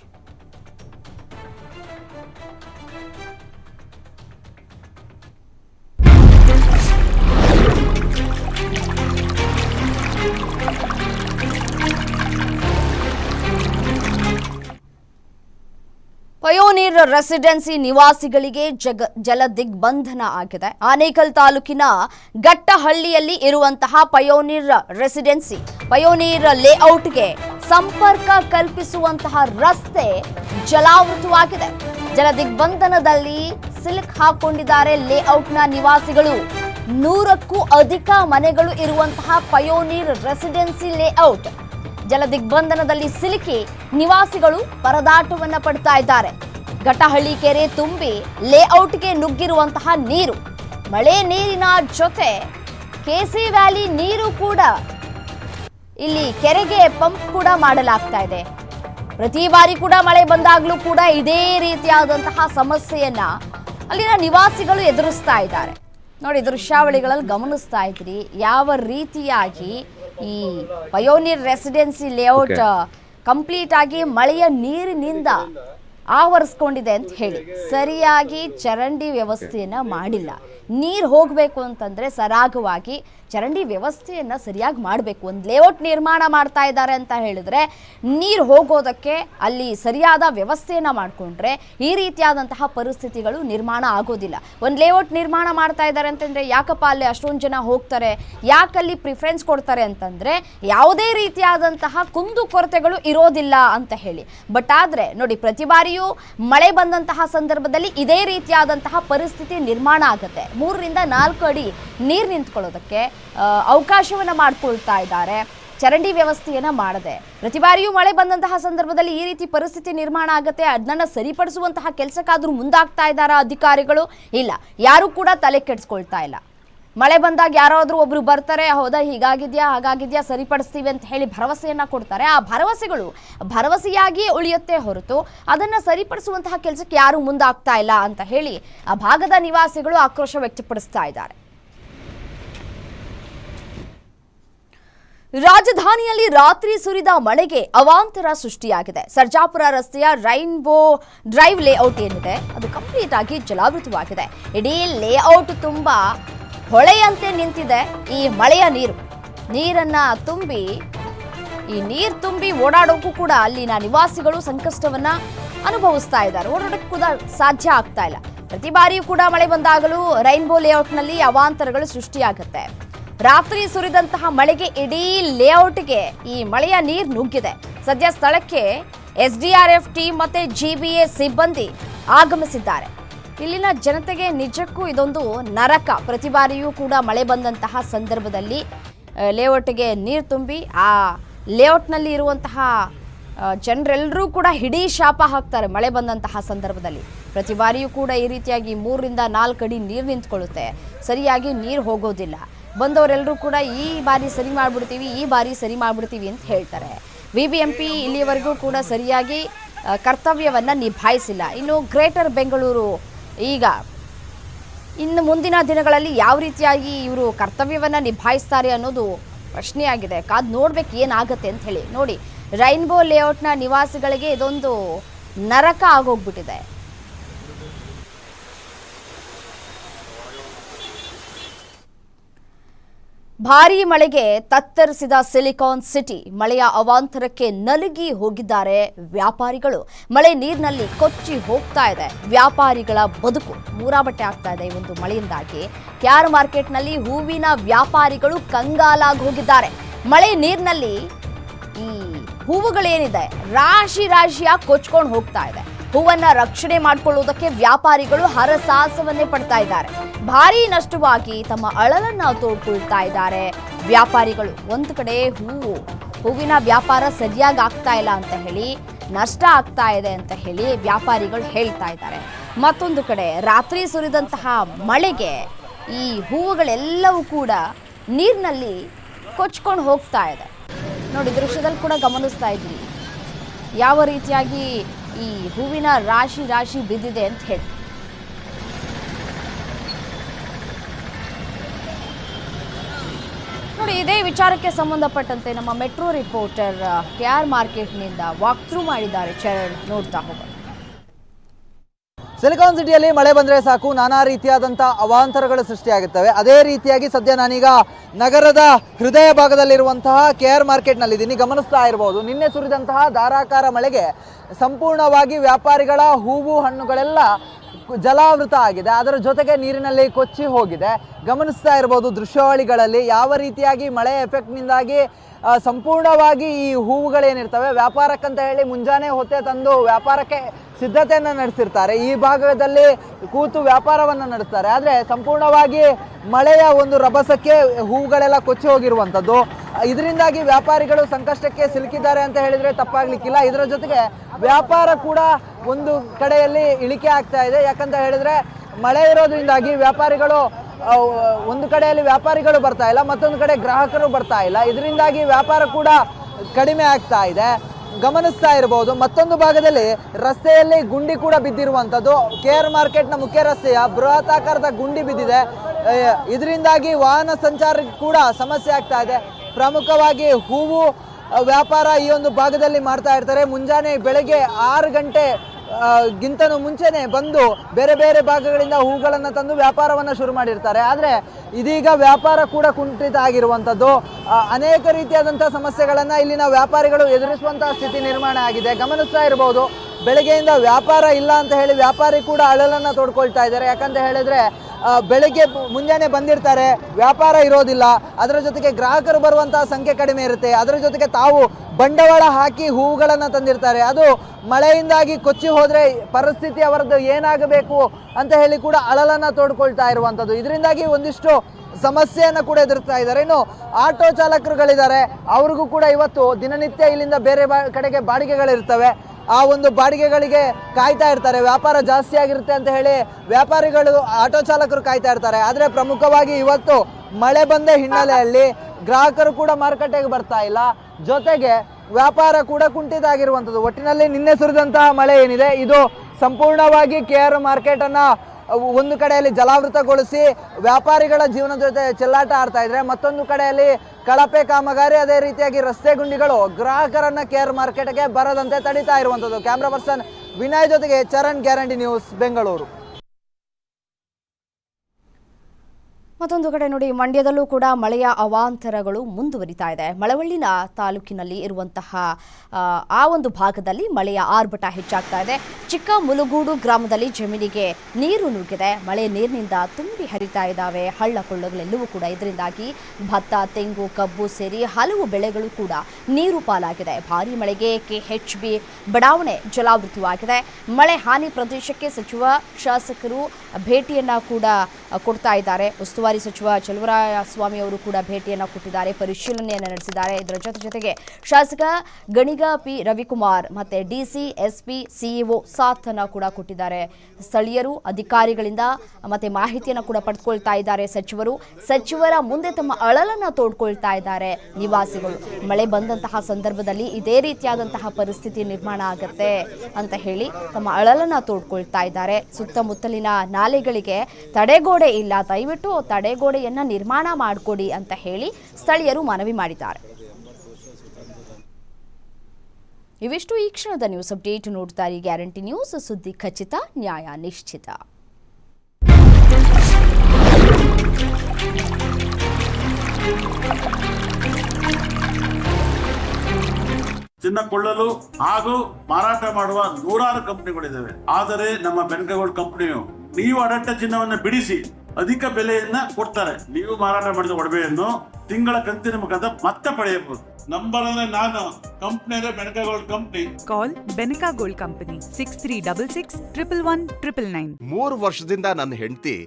A: ಪಯೋನೀರ್ ರೆಸಿಡೆನ್ಸಿ ನಿವಾಸಿಗಳಿಗೆ ಜಗ ಜಲ ದಿಗ್ಬಂಧನ ಆಗಿದೆ. ಆನೇಕಲ್ ತಾಲೂಕಿನ ಗಟ್ಟಹಳ್ಳಿಯಲ್ಲಿ ಇರುವಂತಹ ಪಯೋನೀರ್ ರೆಸಿಡೆನ್ಸಿ, ಪಯೋನೀರ್ ಲೇಔಟ್ಗೆ ಸಂಪರ್ಕ ಕಲ್ಪಿಸುವಂತಹ ರಸ್ತೆ ಜಲಾವೃತವಾಗಿದೆ. ಜಲ ದಿಗ್ಬಂಧನದಲ್ಲಿ ಸಿಲ್ಕ್ ಹಾಕೊಂಡಿದ್ದಾರೆ ಲೇಔಟ್ನ ನಿವಾಸಿಗಳು. ನೂರಕ್ಕೂ ಅಧಿಕ ಮನೆಗಳು ಇರುವಂತಹ ಪಯೋನೀರ್ ರೆಸಿಡೆನ್ಸಿ ಲೇಔಟ್ ಜಲ ದಿಗ್ಬಂಧನದಲ್ಲಿ ಸಿಲುಕಿ ನಿವಾಸಿಗಳು ಪರದಾಟವನ್ನು ಪಡ್ತಾ ಇದ್ದಾರೆ. ಘಟಹಳ್ಳಿ ಕೆರೆ ತುಂಬಿ ಲೇಔಟ್ಗೆ ನುಗ್ಗಿರುವಂತಹ ನೀರು. ಮಳೆ ನೀರಿನ ಜೊತೆ ಕೆಸಿ ವ್ಯಾಲಿ ನೀರು ಕೂಡ ಇಲ್ಲಿ ಕೆರೆಗೆ ಪಂಪ್ ಕೂಡ ಮಾಡಲಾಗ್ತಾ ಇದೆ. ಪ್ರತಿ ಬಾರಿ ಕೂಡ ಮಳೆ ಬಂದಾಗಲೂ ಕೂಡ ಇದೇ ರೀತಿಯಾದಂತಹ ಸಮಸ್ಯೆಯನ್ನ ಅಲ್ಲಿನ ನಿವಾಸಿಗಳು ಎದುರಿಸ್ತಾ ಇದ್ದಾರೆ. ನೋಡಿ, ದೃಶ್ಯಾವಳಿಗಳಲ್ಲಿ ಗಮನಿಸ್ತಾ ಇದ್ರಿ, ಯಾವ ರೀತಿಯಾಗಿ ಈ ಪಯೋನಿಯರ್ ರೆಸಿಡೆನ್ಸಿ ಲೇಔಟ್ ಕಂಪ್ಲೀಟ್ ಆಗಿ ಮಳೆಯ ನೀರಿನಿಂದ ಆವರಿಸ್ಕೊಂಡಿದೆ ಅಂತ ಹೇಳಿ. ಸರಿಯಾಗಿ ಚರಂಡಿ ವ್ಯವಸ್ಥೆಯನ್ನ ಮಾಡಿಲ್ಲ. ನೀರು ಹೋಗಬೇಕು ಅಂತಂದರೆ ಸರಾಗವಾಗಿ ಚರಂಡಿ ವ್ಯವಸ್ಥೆಯನ್ನು ಸರಿಯಾಗಿ ಮಾಡಬೇಕು. ಒಂದು ಲೇಔಟ್ ನಿರ್ಮಾಣ ಮಾಡ್ತಾ ಇದ್ದಾರೆ ಅಂತ ಹೇಳಿದ್ರೆ ನೀರು ಹೋಗೋದಕ್ಕೆ ಅಲ್ಲಿ ಸರಿಯಾದ ವ್ಯವಸ್ಥೆಯನ್ನು ಮಾಡಿಕೊಂಡ್ರೆ ಈ ರೀತಿಯಾದಂತಹ ಪರಿಸ್ಥಿತಿಗಳು ನಿರ್ಮಾಣ ಆಗೋದಿಲ್ಲ. ಒಂದು ಲೇಔಟ್ ನಿರ್ಮಾಣ ಮಾಡ್ತಾ ಇದ್ದಾರೆ ಅಂತಂದರೆ ಯಾಕಪ್ಪ ಅಲ್ಲಿ ಅಷ್ಟೊಂದು ಜನ ಹೋಗ್ತಾರೆ? ಯಾಕಲ್ಲಿ ಪ್ರಿಫರೆನ್ಸ್ ಕೊಡ್ತಾರೆ ಅಂತಂದರೆ ಯಾವುದೇ ರೀತಿಯಾದಂತಹ ಕುಂದು ಕೊರತೆಗಳು ಇರೋದಿಲ್ಲ ಅಂತ ಹೇಳಿ. ಬಟ್ ಆದರೆ ನೋಡಿ, ಪ್ರತಿ ಬಾರಿಯೂ ಮಳೆ ಬಂದಂತಹ ಸಂದರ್ಭದಲ್ಲಿ ಇದೇ ರೀತಿಯಾದಂತಹ ಪರಿಸ್ಥಿತಿ ನಿರ್ಮಾಣ ಆಗುತ್ತೆ. ಮೂರರಿಂದ ನಾಲ್ಕು ಅಡಿ ನೀರು ನಿಂತ್ಕೊಳ್ಳೋದಕ್ಕೆ ಅವಕಾಶವನ್ನು ಮಾಡಿಕೊಳ್ತಾ ಇದ್ದಾರೆ. ಚರಂಡಿ ವ್ಯವಸ್ಥೆಯನ್ನು ಮಾಡದೆ. ಪ್ರತಿ ಬಾರಿಯೂ ಮಳೆ ಬಂದಂತಹ ಸಂದರ್ಭದಲ್ಲಿ ಈ ರೀತಿ ಪರಿಸ್ಥಿತಿ ನಿರ್ಮಾಣ ಆಗುತ್ತೆ. ಅದನ್ನ ಸರಿಪಡಿಸುವಂತಹ ಕೆಲಸಕ್ಕಾದ್ರೂ ಮುಂದಾಗ್ತಾ ಇದ್ದಾರಾ ಅಧಿಕಾರಿಗಳು? ಇಲ್ಲ. ಯಾರು ಕೂಡ ತಲೆ ಕೆಡಿಸ್ಕೊಳ್ತಾ ಇಲ್ಲ. ಮಳೆ ಬಂದಾಗ ಯಾರಾದ್ರೂ ಒಬ್ರು ಬರ್ತಾರೆ, ಹೌದಾ, ಹೀಗಾಗಿದ್ಯಾ, ಹಾಗಾಗಿದ್ಯಾ, ಸರಿಪಡಿಸ್ತೀವಿ ಅಂತ ಹೇಳಿ ಭರವಸೆಯನ್ನ ಕೊಡ್ತಾರೆ. ಆ ಭರವಸೆಗಳು ಭರವಸೆಯಾಗಿಯೇ ಉಳಿಯುತ್ತೆ ಹೊರತು ಅದನ್ನ ಸರಿಪಡಿಸುವಂತಹ ಕೆಲಸಕ್ಕೆ ಯಾರು ಮುಂದಾಗ್ತಾ ಇಲ್ಲ ಅಂತ ಹೇಳಿ ಆ ಭಾಗದ ನಿವಾಸಿಗಳು ಆಕ್ರೋಶ ವ್ಯಕ್ತಪಡಿಸ್ತಾ ಇದ್ದಾರೆ. ರಾಜಧಾನಿಯಲ್ಲಿ ರಾತ್ರಿ ಸುರಿದ ಮಳೆಗೆ ಅವಾಂತರ ಸೃಷ್ಟಿಯಾಗಿದೆ. ಸರ್ಜಾಪುರ ರಸ್ತೆಯ ರೈನ್ಬೋ ಡ್ರೈವ್ ಲೇಔಟ್ ಏನಿದೆ, ಅದು ಕಂಪ್ಲೀಟ್ ಆಗಿ ಜಲಾವೃತವಾಗಿದೆ. ಇಡೀ ಲೇಔಟ್ ತುಂಬಾ ಹೊಳೆಯಂತೆ ನಿಂತಿದೆ ಈ ಮಳೆಯ ನೀರು. ನೀರನ್ನ ತುಂಬಿ, ಈ ನೀರು ತುಂಬಿ ಓಡಾಡೋಕ್ಕೂ ಕೂಡ ಅಲ್ಲಿನ ನಿವಾಸಿಗಳು ಸಂಕಷ್ಟವನ್ನ ಅನುಭವಿಸ್ತಾ ಇದ್ದಾರೆ. ಓಡಾಡೋಕ್ಕೂ ಕೂಡ ಸಾಧ್ಯ ಆಗ್ತಾ ಇಲ್ಲ. ಪ್ರತಿ ಬಾರಿಯೂ ಕೂಡ ಮಳೆ ಬಂದಾಗಲೂ ರೈನ್ಬೋ ಲೇಔಟ್ನಲ್ಲಿ ಅವಾಂತರಗಳು ಸೃಷ್ಟಿಯಾಗುತ್ತೆ. ರಾತ್ರಿ ಸುರಿದಂತಹ ಮಳೆಗೆ ಇಡೀ ಲೇಔಟ್ಗೆ ಈ ಮಳೆಯ ನೀರು ನುಗ್ಗಿದೆ. ಸದ್ಯ ಸ್ಥಳಕ್ಕೆ S D R F team ಮತ್ತೆ ಜಿ ಬಿ ಎ ಸಿಬ್ಬಂದಿ ಆಗಮಿಸಿದ್ದಾರೆ. ಇಲ್ಲಿನ ಜನತೆಗೆ ನಿಜಕ್ಕೂ ಇದೊಂದು ನರಕ. ಪ್ರತಿ ಬಾರಿಯೂ ಕೂಡ ಮಳೆ ಬಂದಂತಹ ಸಂದರ್ಭದಲ್ಲಿ ಲೇಔಟ್ಗೆ ನೀರು ತುಂಬಿ, ಆ ಲೇಔಟ್ನಲ್ಲಿ ಇರುವಂತಹ ಜನರೆಲ್ಲರೂ ಕೂಡ ಹಿಡೀ ಶಾಪ ಹಾಕ್ತಾರೆ ಮಳೆ ಬಂದಂತಹ ಸಂದರ್ಭದಲ್ಲಿ. ಪ್ರತಿ ಬಾರಿಯೂ ಕೂಡ ಈ ರೀತಿಯಾಗಿ ಮೂರರಿಂದ ನಾಲ್ಕು ಅಡಿ ನೀರು ನಿಂತ್ಕೊಳ್ಳುತ್ತೆ. ಸರಿಯಾಗಿ ನೀರು ಹೋಗೋದಿಲ್ಲ. ಬಂದವರೆಲ್ಲರೂ ಕೂಡ ಈ ಬಾರಿ ಸರಿ ಮಾಡಿಬಿಡ್ತೀವಿ, ಈ ಬಾರಿ ಸರಿ ಮಾಡಿಬಿಡ್ತೀವಿ ಅಂತ ಹೇಳ್ತಾರೆ. ವಿ ಬಿ ಎಂ ಪಿ ಇಲ್ಲಿಯವರೆಗೂ ಕೂಡ ಸರಿಯಾಗಿ ಕರ್ತವ್ಯವನ್ನು ನಿಭಾಯಿಸಿಲ್ಲ. ಇನ್ನು ಗ್ರೇಟರ್ ಬೆಂಗಳೂರು ಈಗ ಇನ್ನು ಮುಂದಿನ ದಿನಗಳಲ್ಲಿ ಯಾವ ರೀತಿಯಾಗಿ ಇವರು ಕರ್ತವ್ಯವನ್ನು ನಿಭಾಯಿಸ್ತಾರೆ ಅನ್ನೋದು ಪ್ರಶ್ನೆಯಾಗಿದೆ. ಕಾದು ನೋಡ್ಬೇಕು ಏನಾಗುತ್ತೆ ಅಂತ ಹೇಳಿ. ನೋಡಿ, ರೈನ್ಬೋ ಲೇಔಟ್ನ ನಿವಾಸಿಗಳಿಗೆ ಇದೊಂದು ನರಕ ಆಗೋಗ್ಬಿಟ್ಟಿದೆ. ಭಾರೀ ಮಳೆಗೆ ತತ್ತರಿಸಿದ ಸಿಲಿಕಾನ್ ಸಿಟಿ, ಮಳೆಯ ಅವಾಂತರಕ್ಕೆ ನಲುಗಿ ಹೋಗಿದ್ದಾರೆ ವ್ಯಾಪಾರಿಗಳು. ಮಳೆ ನೀರಿನಲ್ಲಿ ಕೊಚ್ಚಿ ಹೋಗ್ತಾ ಇದೆ. ವ್ಯಾಪಾರಿಗಳ ಬದುಕು ಮೂರಾಬಟ್ಟೆ ಆಗ್ತಾ ಇದೆ ಈ ಒಂದು ಮಳೆಯಿಂದಾಗಿ. ಕ್ಯಾರ್ ಮಾರ್ಕೆಟ್ನಲ್ಲಿ ಹೂವಿನ ವ್ಯಾಪಾರಿಗಳು ಕಂಗಾಲಾಗಿ ಹೋಗಿದ್ದಾರೆ. ಮಳೆ ನೀರಿನಲ್ಲಿ ಈ ಹೂವುಗಳೇನಿದೆ, ರಾಶಿ ರಾಶಿಯಾಗಿ ಕೊಚ್ಕೊಂಡು ಹೋಗ್ತಾ ಇದೆ. ಹೂವನ್ನ ರಕ್ಷಣೆ ಮಾಡಿಕೊಳ್ಳುವುದಕ್ಕೆ ವ್ಯಾಪಾರಿಗಳು ಹರಸಾಹಸವನ್ನೇ ಪಡ್ತಾ ಇದ್ದಾರೆ. ಭಾರಿ ನಷ್ಟವಾಗಿ ತಮ್ಮ ಅಳಲನ್ನ ತೋಡ್ಕೊಳ್ತಾ ಇದ್ದಾರೆ. ವ್ಯಾಪಾರಿಗಳು, ಒಂದು ಕಡೆ ಹೂವು ಹೂವಿನ ವ್ಯಾಪಾರ ಸರಿಯಾಗಿ ಆಗ್ತಾ ಇಲ್ಲ ಅಂತ ಹೇಳಿ, ನಷ್ಟ ಆಗ್ತಾ ಇದೆ ಅಂತ ಹೇಳಿ ವ್ಯಾಪಾರಿಗಳು ಹೇಳ್ತಾ ಇದ್ದಾರೆ. ಮತ್ತೊಂದು ಕಡೆ, ರಾತ್ರಿ ಸುರಿದಂತಹ ಮಳೆಗೆ ಈ ಹೂವುಗಳೆಲ್ಲವೂ ಕೂಡ ನೀರಿನಲ್ಲಿ ಕೊಚ್ಕೊಂಡು ಹೋಗ್ತಾ ಇದೆ. ನೋಡಿ, ದೃಶ್ಯದಲ್ಲಿ ಕೂಡ ಗಮನಿಸ್ತಾ ಇದ್ವಿ ಯಾವ ರೀತಿಯಾಗಿ ಈ ಹೂವಿನ ರಾಶಿ ರಾಶಿ ಬಿದ್ದಿದೆ ಅಂತ ಹೇಳಿ. ನೋಡಿ, ಇದೇ ವಿಚಾರಕ್ಕೆ ಸಂಬಂಧಪಟ್ಟಂತೆ ನಮ್ಮ ಮೆಟ್ರೋ ರಿಪೋರ್ಟರ್, ಕೆ ಆರ್ ಮಾರ್ಕೆಟ್ನಿಂದ ವಾಕ್ ಥ್ರೂ ಮಾಡಿದ್ದಾರೆ, ಚರಣ್, ನೋಡ್ತಾ ಹೋಗೋಣ.
K: ಸಿಲಿಕಾನ್ ಸಿಟಿಯಲ್ಲಿ ಮಳೆ ಬಂದರೆ ಸಾಕು. ನಾನಾ ರೀತಿಯಾದಂಥ ಅವಾಂತರಗಳು ಸೃಷ್ಟಿಯಾಗುತ್ತವೆ. ಅದೇ ರೀತಿಯಾಗಿ ಸದ್ಯ ನಾನೀಗ ನಗರದ ಹೃದಯ ಭಾಗದಲ್ಲಿರುವಂತಹ ಕೆ ಆರ್ ಮಾರ್ಕೆಟ್ನಲ್ಲಿದ್ದೀನಿ. ಗಮನಿಸ್ತಾ ಇರಬಹುದು ನಿನ್ನೆ ಸುರಿದಂತಹ ಧಾರಾಕಾರ ಮಳೆಗೆ ಸಂಪೂರ್ಣವಾಗಿ ವ್ಯಾಪಾರಿಗಳ ಹೂವು, ಹಣ್ಣುಗಳೆಲ್ಲ ಜಲಾವೃತ ಆಗಿದೆ. ಅದರ ಜೊತೆಗೆ ನೀರಿನಲ್ಲಿ ಕೊಚ್ಚಿ ಹೋಗಿದೆ. ಗಮನಿಸ್ತಾ ಇರ್ಬೋದು ದೃಶ್ಯಾವಳಿಗಳಲ್ಲಿ ಯಾವ ರೀತಿಯಾಗಿ ಮಳೆ ಎಫೆಕ್ಟ್ನಿಂದಾಗಿ ಸಂಪೂರ್ಣವಾಗಿ ಈ ಹೂವುಗಳೇನಿರ್ತವೆ, ವ್ಯಾಪಾರಕ್ಕಂತ ಹೇಳಿ ಮುಂಜಾನೆ ಹೊತ್ತೆ ತಂದು ವ್ಯಾಪಾರಕ್ಕೆ ಸಿದ್ಧತೆಯನ್ನು ನಡೆಸಿರ್ತಾರೆ. ಈ ಭಾಗದಲ್ಲಿ ಕೂತು ವ್ಯಾಪಾರವನ್ನು ನಡೆಸ್ತಾರೆ. ಆದರೆ ಸಂಪೂರ್ಣವಾಗಿ ಮಳೆಯ ಒಂದು ರಭಸಕ್ಕೆ ಹೂವುಗಳೆಲ್ಲ ಕೊಚ್ಚಿ ಹೋಗಿರುವಂಥದ್ದು. ಇದರಿಂದಾಗಿ ವ್ಯಾಪಾರಿಗಳು ಸಂಕಷ್ಟಕ್ಕೆ ಸಿಲುಕಿದ್ದಾರೆ ಅಂತ ಹೇಳಿದ್ರೆ ತಪ್ಪಾಗ್ಲಿಕ್ಕಿಲ್ಲ. ಇದರ ಜೊತೆಗೆ ವ್ಯಾಪಾರ ಕೂಡ ಒಂದು ಕಡೆಯಲ್ಲಿ ಇಳಿಕೆ ಆಗ್ತಾ ಇದೆ. ಯಾಕಂತ ಹೇಳಿದ್ರೆ ಮಳೆ ಇರೋದ್ರಿಂದಾಗಿ ವ್ಯಾಪಾರಿಗಳು ಒಂದು ಕಡೆಯಲ್ಲಿ ವ್ಯಾಪಾರಿಗಳು ಬರ್ತಾ ಇಲ್ಲ, ಮತ್ತೊಂದು ಕಡೆ ಗ್ರಾಹಕರು ಬರ್ತಾ ಇಲ್ಲ. ಇದರಿಂದಾಗಿ ವ್ಯಾಪಾರ ಕೂಡ ಕಡಿಮೆ ಆಗ್ತಾ ಇದೆ. ಗಮನಿಸ್ತಾ ಇರಬಹುದು ಮತ್ತೊಂದು ಭಾಗದಲ್ಲಿ ರಸ್ತೆಯಲ್ಲಿ ಗುಂಡಿ ಕೂಡ ಬಿದ್ದಿರುವಂಥದ್ದು. ಕೆ ಆರ್ ಮಾರ್ಕೆಟ್ನ ಮುಖ್ಯ ರಸ್ತೆಯ ಬೃಹತ್ ಆಕಾರದ ಗುಂಡಿ ಬಿದ್ದಿದೆ. ಇದರಿಂದಾಗಿ ವಾಹನ ಸಂಚಾರಕ್ಕೆ ಕೂಡ ಸಮಸ್ಯೆ ಆಗ್ತಾ ಇದೆ. ಪ್ರಮುಖವಾಗಿ ಹೂವು ವ್ಯಾಪಾರ ಈ ಒಂದು ಭಾಗದಲ್ಲಿ ಮಾಡ್ತಾ ಇರ್ತಾರೆ. ಮುಂಜಾನೆ ಬೆಳಗ್ಗೆ ಆರು ಗಂಟೆ ಗಿಂತನೂ ಮುಂಚೆನೆ ಬಂದು ಬೇರೆ ಬೇರೆ ಭಾಗಗಳಿಂದ ಹೂಗಳನ್ನು ತಂದು ವ್ಯಾಪಾರವನ್ನು ಶುರು ಮಾಡಿರ್ತಾರೆ. ಆದರೆ ಇದೀಗ ವ್ಯಾಪಾರ ಕೂಡ ಕುಂಠಿತ ಆಗಿರುವಂಥದ್ದು. ಅನೇಕ ರೀತಿಯಾದಂಥ ಸಮಸ್ಯೆಗಳನ್ನು ಇಲ್ಲಿನ ವ್ಯಾಪಾರಿಗಳು ಎದುರಿಸುವಂತಹ ಸ್ಥಿತಿ ನಿರ್ಮಾಣ ಆಗಿದೆ. ಗಮನಿಸ್ತಾ ಇರಬಹುದು ಬೆಳಗ್ಗೆಯಿಂದ ವ್ಯಾಪಾರ ಇಲ್ಲ ಅಂತ ಹೇಳಿ ವ್ಯಾಪಾರಿ ಕೂಡ ಅಳಲನ್ನು ತೋಡ್ಕೊಳ್ತಾ ಇದ್ದಾರೆ. ಯಾಕಂತ ಹೇಳಿದ್ರೆ ಬೆಳಗ್ಗೆ ಮುಂಜಾನೆ ಬಂದಿರ್ತಾರೆ. ವ್ಯಾಪಾರ ಇರೋದಿಲ್ಲ. ಅದರ ಜೊತೆಗೆ ಗ್ರಾಹಕರು ಬರುವಂತಹ ಸಂಖ್ಯೆ ಕಡಿಮೆ ಇರುತ್ತೆ. ಅದರ ಜೊತೆಗೆ ತಾವು ಬಂಡವಾಳ ಹಾಕಿ ಹೂವುಗಳನ್ನು ತಂದಿರ್ತಾರೆ. ಅದು ಮಳೆಯಿಂದಾಗಿ ಕೊಚ್ಚಿ ಹೋದರೆ ಪರಿಸ್ಥಿತಿ ಅವರದ್ದು ಏನಾಗಬೇಕು ಅಂತ ಹೇಳಿ ಕೂಡ ಅಳಲನ್ನ ತೋಡ್ಕೊಳ್ತಾ ಇರುವಂಥದ್ದು ಇದರಿಂದಾಗಿ ಒಂದಿಷ್ಟು ಸಮಸ್ಯೆಯನ್ನು ಕೂಡ ಎದುರ್ತಾ ಇದ್ದಾರೆ. ಇನ್ನು ಆಟೋ ಚಾಲಕರುಗಳಿದ್ದಾರೆ. ಅವ್ರಿಗೂ ಕೂಡ ಇವತ್ತು ದಿನನಿತ್ಯ ಇಲ್ಲಿಂದ ಬೇರೆ ಕಡೆಗೆ ಬಾಡಿಗೆಗಳಿರ್ತವೆ. ಆ ಒಂದು ಬಾಡಿಗೆಗಳಿಗೆ ಕಾಯ್ತಾ ಇರ್ತಾರೆ. ವ್ಯಾಪಾರ ಜಾಸ್ತಿ ಆಗಿರುತ್ತೆ ಅಂತ ಹೇಳಿ ವ್ಯಾಪಾರಿಗಳು, ಆಟೋ ಚಾಲಕರು ಕಾಯ್ತಾ ಇರ್ತಾರೆ. ಆದರೆ ಪ್ರಮುಖವಾಗಿ ಇವತ್ತು ಮಳೆ ಬಂದ ಹಿನ್ನೆಲೆಯಲ್ಲಿ ಗ್ರಾಹಕರು ಕೂಡ ಮಾರುಕಟ್ಟೆಗೆ ಬರ್ತಾ ಇಲ್ಲ. ಜೊತೆಗೆ ವ್ಯಾಪಾರ ಕೂಡ ಕುಂಠಿತ ಆಗಿರುವಂಥದ್ದು ಒಟ್ಟಿನಲ್ಲಿ ನಿನ್ನೆ ಸುರಿದಂತಹ ಮಳೆ ಏನಿದೆ, ಇದು ಸಂಪೂರ್ಣವಾಗಿ ಕೆ ಆರ್ ಮಾರ್ಕೆಟನ್ನು ಒಂದು ಕಡೆಯಲ್ಲಿ ಜಲಾವೃತಗೊಳಿಸಿ ವ್ಯಾಪಾರಿಗಳ ಜೀವನದ ಜೊತೆ ಚೆಲ್ಲಾಟ ಆಡ್ತಾ ಇದ್ರೆ ಮತ್ತೊಂದು ಕಡೆಯಲ್ಲಿ ಕಳಪೆ ಕಾಮಗಾರಿ, ಅದೇ ರೀತಿಯಾಗಿ ರಸ್ತೆ ಗುಂಡಿಗಳು ಗ್ರಾಹಕರನ್ನ ಕೇರ್ ಮಾರ್ಕೆಟ್ಗೆ ಬರದಂತೆ ತಡಿತಾ ಇರುವಂಥದ್ದು ಕ್ಯಾಮ್ರಾ ಪರ್ಸನ್ ವಿನಯ್ ಜೊತೆಗೆ ಚರಣ್ ಗ್ಯಾರಂಟಿ ನ್ಯೂಸ್, ಬೆಂಗಳೂರು.
A: ಮತ್ತೊಂದು ಕಡೆ ನೋಡಿ ಮಂಡ್ಯದಲ್ಲೂ ಕೂಡ ಮಳೆಯ ಅವಾಂತರಗಳು ಮುಂದುವರಿತಾ ಇದೆ. ಮಳವಳ್ಳಿನ ತಾಲೂಕಿನಲ್ಲಿ ಇರುವಂತಹ ಆ, ಒಂದು ಭಾಗದಲ್ಲಿ ಮಳೆಯ ಆರ್ಭಟ ಹೆಚ್ಚಾಗ್ತಾ ಇದೆ. ಚಿಕ್ಕ ಮುಲುಗೂಡು ಗ್ರಾಮದಲ್ಲಿ ಜಮೀನಿಗೆ ನೀರು ನುಗ್ಗಿದೆ. ಮಳೆ ನೀರಿನಿಂದ ತುಂಬಿ ಹರಿತಾ ಇದ್ದಾವೆ. ಹಳ್ಳ ಕೊಳ್ಳಗಳೆಲ್ಲವೂ ಕೂಡ ಇದರಿಂದಾಗಿ ಭತ್ತ ತೆಂಗು ಕಬ್ಬು ಸೇರಿ ಹಲವು ಬೆಳೆಗಳು ಕೂಡ ನೀರು ಪಾಲಾಗಿದೆ. ಭಾರಿ ಮಳೆಗೆ ಕೆಎಚ್ ಬಿ ಬಡಾವಣೆ ಜಲಾವೃತವಾಗಿದೆ. ಮಳೆ ಹಾನಿ ಪ್ರದೇಶಕ್ಕೆ ಸಚಿವ ಶಾಸಕರು ಭೇಟಿಯನ್ನ ಕೂಡ ಕೊಡ್ತಾ ಇದ್ದಾರೆ. ಉಸ್ತುವಾರಿ ಸಚಿವ ಚಲುವರಾಯ ಸ್ವಾಮಿ ಅವರು ಕೂಡ ಭೇಟಿಯನ್ನು ಕೊಟ್ಟಿದ್ದಾರೆ, ಪರಿಶೀಲನೆಯನ್ನು ನಡೆಸಿದ್ದಾರೆ. ಇದರ ಜೊತೆ ಜೊತೆಗೆ ಶಾಸಕ ಗಣಿಗ ಪಿ ರವಿಕುಮಾರ್ ಮತ್ತೆ ಡಿಸಿ, ಎಸ್ಪಿ, ಸಿಇಒ ಸಾಥ್ ಅನ್ನ ಕೂಡ ಕೊಟ್ಟಿದ್ದಾರೆ. ಸ್ಥಳೀಯರು, ಅಧಿಕಾರಿಗಳಿಂದ ಮತ್ತೆ ಮಾಹಿತಿಯನ್ನು ಕೂಡ ಪಡೆದುಕೊಳ್ತಾ ಇದ್ದಾರೆ ಸಚಿವರು. ಸಚಿವರ ಮುಂದೆ ತಮ್ಮ ಅಳಲನ್ನ ತೋಡ್ಕೊಳ್ತಾ ಇದ್ದಾರೆ ನಿವಾಸಿಗಳು. ಮಳೆ ಬಂದಂತಹ ಸಂದರ್ಭದಲ್ಲಿ ಇದೇ ರೀತಿಯಾದಂತಹ ಪರಿಸ್ಥಿತಿ ನಿರ್ಮಾಣ ಆಗತ್ತೆ ಅಂತ ಹೇಳಿ ತಮ್ಮ ಅಳಲನ್ನ ತೋಡ್ಕೊಳ್ತಾ ಇದ್ದಾರೆ. ಸುತ್ತಮುತ್ತಲಿನ ನಾಲೆಗಳಿಗೆ ತಡೆಗೋಡೆ ಇಲ್ಲ. ದಯವಿಟ್ಟು ತಡೆಗೋಡೆಯನ್ನ ನಿರ್ಮಾಣ ಮಾಡಿಕೊಡಿ ಅಂತ ಹೇಳಿ ಸ್ಥಳೀಯರು ಮನವಿ ಮಾಡಿದ್ದಾರೆ. ಇವಿಷ್ಟು ಈ ಕ್ಷಣದ ನ್ಯೂಸ್ ಅಪ್ಡೇಟ್. ನೋಡ್ತಾರೆ ಗ್ಯಾರಂಟಿ ನ್ಯೂಸ್. ಸುದ್ದಿ ಖಚಿತ, ನ್ಯಾಯ ನಿಶ್ಚಿತ.
F: ಚಿನ್ನ ಕೊಳ್ಳಲು ಹಾಗೂ ಮಾರಾಟ ಮಾಡುವ ನೂರಾರು ಕಂಪನಿಗಳಿದ್ದಾವೆ. ಆದರೆ ನಮ್ಮ ಬೆನ್ಕಗೋಲ್ಡ್ ಕಂಪನಿಯು, ನೀವು ಅಡಟ್ಟ ಚಿನ್ನವನ್ನು ಬಿಡಿಸಿ ಅಧಿಕ ಬೆಲೆಯನ್ನ ಕೊಡ್ತಾರೆ. ನೀವು ಮಾರಾಟ ಮಾಡಿದ ಒಡವೆಯನ್ನು ತಿಂಗಳ ಕಂತಿನ ಮುಖಾಂತರ ಮತ್ತೆ ಪಡೆಯಬಹುದು. ನಂಬರ್ ಅಂದ್ರೆ ನಾನು ಕಂಪ್ನಿ ಅಂದ್ರೆ Benaka gold company
G: call Benaka gold company six three double six triple one triple nine
H: ಮೂರು ವರ್ಷದಿಂದ ನನ್ನ ಹೆಂಡತಿ